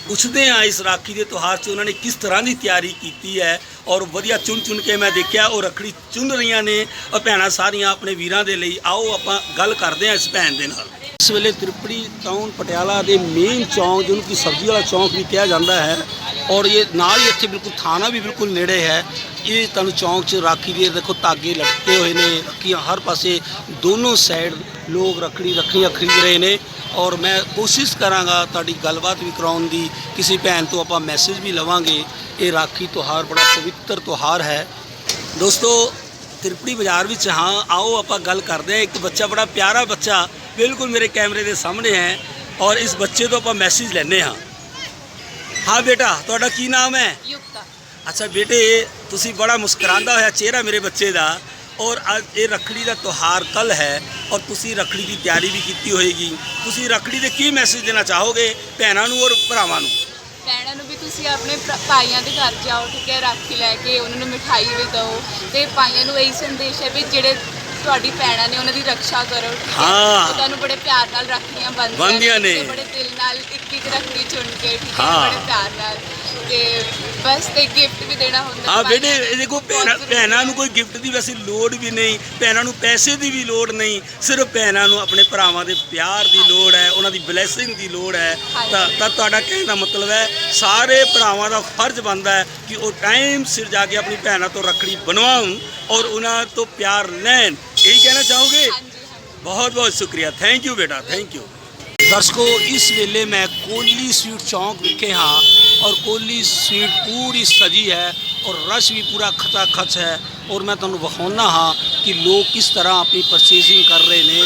ਪੁੱਛਦੇ ਹਾਂ ਇਸ ਰਾਖੀ ਦੇ ਤਿਉਹਾਰ 'ਚ ਉਹਨਾਂ ਨੇ ਕਿਸ ਤਰ੍ਹਾਂ ਦੀ ਤਿਆਰੀ ਕੀਤੀ ਹੈ ਔਰ ਵਧੀਆ ਚੁਣ ਚੁਣ ਕੇ ਮੈਂ ਦੇਖਿਆ, ਉਹ ਰੱਖੜੀ ਚੁਣ ਰਹੀਆਂ ਨੇ ਔਰ ਭੈਣਾਂ ਸਾਰੀਆਂ ਆਪਣੇ ਵੀਰਾਂ ਦੇ ਲਈ। ਆਓ ਆਪਾਂ ਗੱਲ ਕਰਦੇ ਹਾਂ ਇਸ ਭੈਣ ਦੇ ਨਾਲ। ਇਸ ਵੇਲੇ ਤ੍ਰਿਪੜੀ ਟਾਊਨ ਪਟਿਆਲਾ ਦੇ ਮੇਨ ਚੌਂਕ, ਜਿਹਨੂੰ ਕਿ ਸਬਜ਼ੀ ਵਾਲਾ ਚੌਂਕ ਵੀ ਕਿਹਾ ਜਾਂਦਾ ਹੈ ਔਰ ਇਹ ਨਾਲ ਹੀ ਇੱਥੇ ਬਿਲਕੁਲ ਥਾਣਾ ਵੀ ਬਿਲਕੁਲ ਨੇੜੇ ਹੈ। ਇਹ ਤੁਹਾਨੂੰ ਚੌਂਕ 'ਚ ਰਾਖੀ ਦੇ ਦੇਖੋ ਧਾਗੇ ਲਟਕੇ ਹੋਏ ਨੇ, ਰੱਖੀਆਂ ਹਰ ਪਾਸੇ ਦੋਨੋਂ ਸਾਈਡ ਲੋਕ ਰੱਖੜੀ ਰੱਖੜੀਆਂ ਖਰੀਦ ਰਹੇ ਨੇ ਔਰ ਮੈਂ ਕੋਸ਼ਿਸ਼ ਕਰਾਂਗਾ ਤੁਹਾਡੀ ਗੱਲਬਾਤ ਵੀ ਕਰਾਉਣ ਦੀ ਕਿਸੇ ਭੈਣ ਤੋਂ ਆਪਾਂ ਮੈਸੇਜ ਵੀ ਲਵਾਂਗੇ ਇਹ ਰਾਖੀ ਤਿਉਹਾਰ ਬੜਾ ਪਵਿੱਤਰ ਤਿਉਹਾਰ ਹੈ। ਦੋਸਤੋ ਤ੍ਰਿਪੜੀ ਬਾਜ਼ਾਰ ਵਿੱਚ ਹਾਂ ਆਓ ਆਪਾਂ ਗੱਲ ਕਰਦੇ ਹਾਂ ਇੱਕ ਬੱਚਾ ਬੜਾ ਪਿਆਰਾ ਬੱਚਾ ਬਿਲਕੁਲ ਮੇਰੇ ਕੈਮਰੇ ਦੇ ਸਾਹਮਣੇ ਹੈ ਔਰ ਇਸ ਬੱਚੇ ਤੋਂ ਆਪਾਂ ਮੈਸੇਜ ਲੈਣੇ ਹਾਂ। ਹਾਂ ਬੇਟਾ ਤੁਹਾਡਾ ਕੀ ਨਾਮ ਹੈ? ਯੁਕਤਾ। ਅੱਛਾ ਬੇਟੇ ਤੁਸੀਂ ਬੜਾ ਮੁਸਕਰਾਉਂਦਾ ਹੋਇਆ ਚਿਹਰਾ ਮੇਰੇ ਬੱਚੇ ਦਾ। ਔਰ ਅੱਜ ਇਹ ਰੱਖੜੀ ਦਾ ਤਿਉਹਾਰ ਕੱਲ ਹੈ ਔਰ ਤੁਸੀਂ ਰੱਖੜੀ ਦੀ ਤਿਆਰੀ ਵੀ ਕੀਤੀ ਹੋਏਗੀ। ਤੁਸੀਂ ਰੱਖੜੀ ਦੇ ਕੀ ਮੈਸੇਜ ਦੇਣਾ ਚਾਹੋਗੇ ਭੈਣਾਂ ਨੂੰ ਔਰ ਭਰਾਵਾਂ ਨੂੰ? ਭੈਣਾਂ ਨੂੰ ਵੀ ਤੁਸੀਂ ਆਪਣੇ ਭਰਾ- ਭਾਈਆਂ ਦੇ ਘਰ ਜਾਓ, ਠੀਕ ਹੈ, ਰਾਖੀ ਲੈ ਕੇ ਉਹਨਾਂ ਨੂੰ ਮਿਠਾਈ ਵੀ ਦਿਓ। ਤੇ ਭਾਈਆਂ ਨੂੰ ਇਹੀ ਸੰਦੇਸ਼ ਹੈ ਵੀ ਜਿਹੜੇ ਤੁਹਾਡੀ ਭੈਣਾਂ ਨੇ ਉਹਨਾਂ ਦੀ ਰੱਖਿਆ ਕਰੋ ਠੀਕ ਹੈ ਹਾਂ। ਉਹ ਤੁਹਾਨੂੰ ਬੜੇ ਪਿਆਰ ਨਾਲ ਰੱਖੜੀਆਂ ਬੰਨ੍ਹਦੀਆਂ ਬੰਨ੍ਹਦੀਆਂ ਨੇ। ਤੇ ਬੜੇ ਦਿਲ ਨਾਲ ਇੱਕ ਇੱਕ ਰੱਖੜੀ ਚੁਣ ਕੇ ਠੀਕ ਹੈ ਹਾਂ। ਬੜੇ ਪਿਆਰ ਨਾਲ ਤੇ ਬਸ ਤੇ ਗਿਫਟ ਵੀ ਦੇਣਾ ਹੁੰਦਾ ਹਾਂ ਬੇਟੇ ਨੂੰ। ਇਹ ਦੇਖੋ ਬਹੁਤ ਭੈਣਾਂ ਜ਼ਰੂਰੀ ਭੈਣਾਂ ਨੂੰ ਕੋਈ ਗਿਫਟ ਦੀ ਵੈਸੇ ਲੋੜ ਵੀ ਨਹੀਂ ਭੈਣਾਂ ਨੂੰ ਪੈਸੇ ਦੀ ਵੀ ਲੋੜ ਨਹੀਂ ਸਿਰਫ ਭੈਣਾਂ ਨੂੰ ਆਪਣੇ ਭਰਾਵਾਂ ਦੇ ਪਿਆਰ ਦੀ ਲੋੜ ਹੈ ਉਹਨਾਂ ਦੀ ਬਲੇਸਿੰਗ ਦੀ ਲੋੜ ਹੈ। ਤਾਂ ਤਾਂ ਤੁਹਾਡਾ ਕਹਿਣ ਦਾ ਮਤਲਬ ਹੈ ਸਾਰੇ ਭਰਾਵਾਂ ਦਾ ਫਰਜ਼ ਬਣਦਾ ਹੈ ਕਿ ਉਹ ਟਾਈਮ ਸਿਰ ਜਾ ਕੇ ਆਪਣੀ ਭੈਣਾਂ ਤੋਂ ਰੱਖੜੀ ਬਣਵਾਉਣ ਔਰ ਉਹਨਾਂ ਤੋਂ ਪਿਆਰ ਲੈਣ ਇਹੀ ਕਹਿਣਾ ਚਾਹੋਗੇ ਬਹੁਤ ਬਹੁਤ ਸ਼ੁਕਰੀਆ ਥੈਂਕ ਯੂ ਬੇਟਾ ਥੈਂਕ ਯੂ ਦਰਸ਼ਕੋ ਇਸ ਵੇਲੇ ਮੈਂ ਕੋਲੀ ਸਵੀਟ ਚੌਂਕ ਵਿਖੇ ਹਾਂ ਔਰ ਕੋਲੀ ਸਵੀਟ ਪੂਰੀ ਸਜੀ ਹੈ ਔਰ ਰਸ਼ ਵੀ ਪੂਰਾ ਖਚਾ ਖਚ ਹੈ ਔਰ ਮੈਂ ਤੁਹਾਨੂੰ ਵਿਖਾਉਣਾ ਹਾਂ ਕਿ ਲੋਕ ਕਿਸ ਤਰ੍ਹਾਂ ਆਪਣੀ ਪਰਚੇਸਿੰਗ ਕਰ ਰਹੇ ਨੇ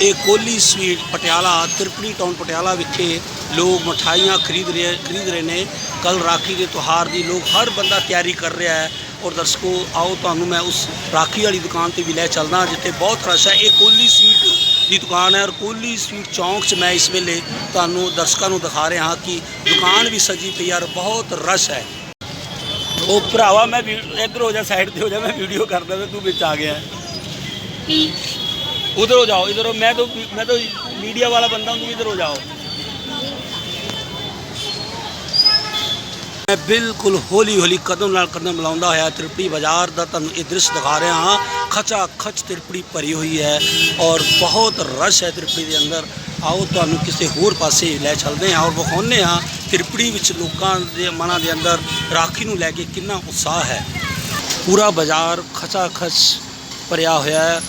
ਇਹ ਕੋਲੀ ਸਵੀਟ ਪਟਿਆਲਾ ਤਿਰਪੜੀ ਟਾਊਨ ਪਟਿਆਲਾ ਵਿਖੇ ਲੋਕ ਮਠਾਈਆਂ ਖਰੀਦ ਰਹੇ ਖਰੀਦ ਰਹੇ ਨੇ ਕੱਲ ਰਾਖੀ ਦੇ ਤਿਉਹਾਰ ਦੀ ਲੋਕ ਹਰ ਬੰਦਾ ਤਿਆਰੀ ਕਰ ਰਿਹਾ ਹੈ ਔਰ ਦਰਸ਼ਕੋ ਆਓ ਤੁਹਾਨੂੰ ਮੈਂ ਉਸ ਰਾਖੀ ਵਾਲੀ ਦੁਕਾਨ ਤੇ ਵੀ ਲੈ ਚੱਲਦਾ ਜਿੱਥੇ ਬਹੁਤ ਰਸ਼ ਹੈ। ਇਹ ਕੋਲੀ ਸਵੀਟ ਦੀ ਦੁਕਾਨ ਹੈ ਔਰ ਕੋਲੀ ਸਵੀਟ ਚੌਂਕ 'ਚ ਮੈਂ ਇਸ ਵੇਲੇ ਤੁਹਾਨੂੰ ਦਰਸ਼ਕਾਂ ਨੂੰ ਦਿਖਾ ਰਿਹਾ ਹਾਂ ਕਿ ਦੁਕਾਨ ਵੀ ਸਜੀ ਪਈ ਯਾਰ ਬਹੁਤ ਰਸ਼ ਹੈ। ਉਹ ਭਰਾਵਾ ਮੈਂ ਇੱਧਰ ਹੋ ਜਾ ਸਾਈਡ ਤੇ ਹੋ ਜਾ ਮੈਂ ਵੀਡੀਓ ਕਰਦਾ ਤੇ ਤੂੰ ਵਿੱਚ ਆ ਗਿਆ। ਉਧਰ ਹੋ ਜਾਓ ਇਧਰ ਮੈਂ ਤਾਂ ਮੈਂ ਤਾਂ ਮੀਡੀਆ ਵਾਲਾ ਬੰਦਾ ਹੂੰ ਤੂੰ ਇਧਰ ਹੋ ਜਾਓ। ਮੈਂ ਬਿਲਕੁਲ ਹੌਲੀ ਹੌਲੀ ਕਦਮ ਨਾਲ ਕਦਮ ਮਿਲਾਉਂਦਾ ਹੋਇਆ ਤ੍ਰਿਪੜੀ ਬਾਜ਼ਾਰ ਦਾ ਤੁਹਾਨੂੰ ਇਹ ਦ੍ਰਿਸ਼ ਦਿਖਾ ਰਿਹਾ ਹਾਂ। ਖਚਾ ਖਚ ਤ੍ਰਿਪੜੀ ਭਰੀ ਹੋਈ ਹੈ ਔਰ ਬਹੁਤ ਰਸ਼ ਹੈ ਤ੍ਰਿਪੜੀ ਦੇ ਅੰਦਰ। ਆਓ ਤੁਹਾਨੂੰ ਕਿਸੇ ਹੋਰ ਪਾਸੇ ਲੈ ਚੱਲਦੇ ਹਾਂ ਔਰ ਵਿਖਾਉਂਦੇ ਹਾਂ ਤ੍ਰਿਪੜੀ ਵਿੱਚ ਲੋਕਾਂ ਦੇ ਮਨਾਂ ਦੇ ਅੰਦਰ ਰਾਖੀ ਨੂੰ ਲੈ ਕੇ ਕਿੰਨਾ ਉਤਸ਼ਾਹ ਹੈ। ਪੂਰਾ ਬਾਜ਼ਾਰ ਖਚਾ ਖਚ ਭਰਿਆ ਹੋਇਆ ਹੈ।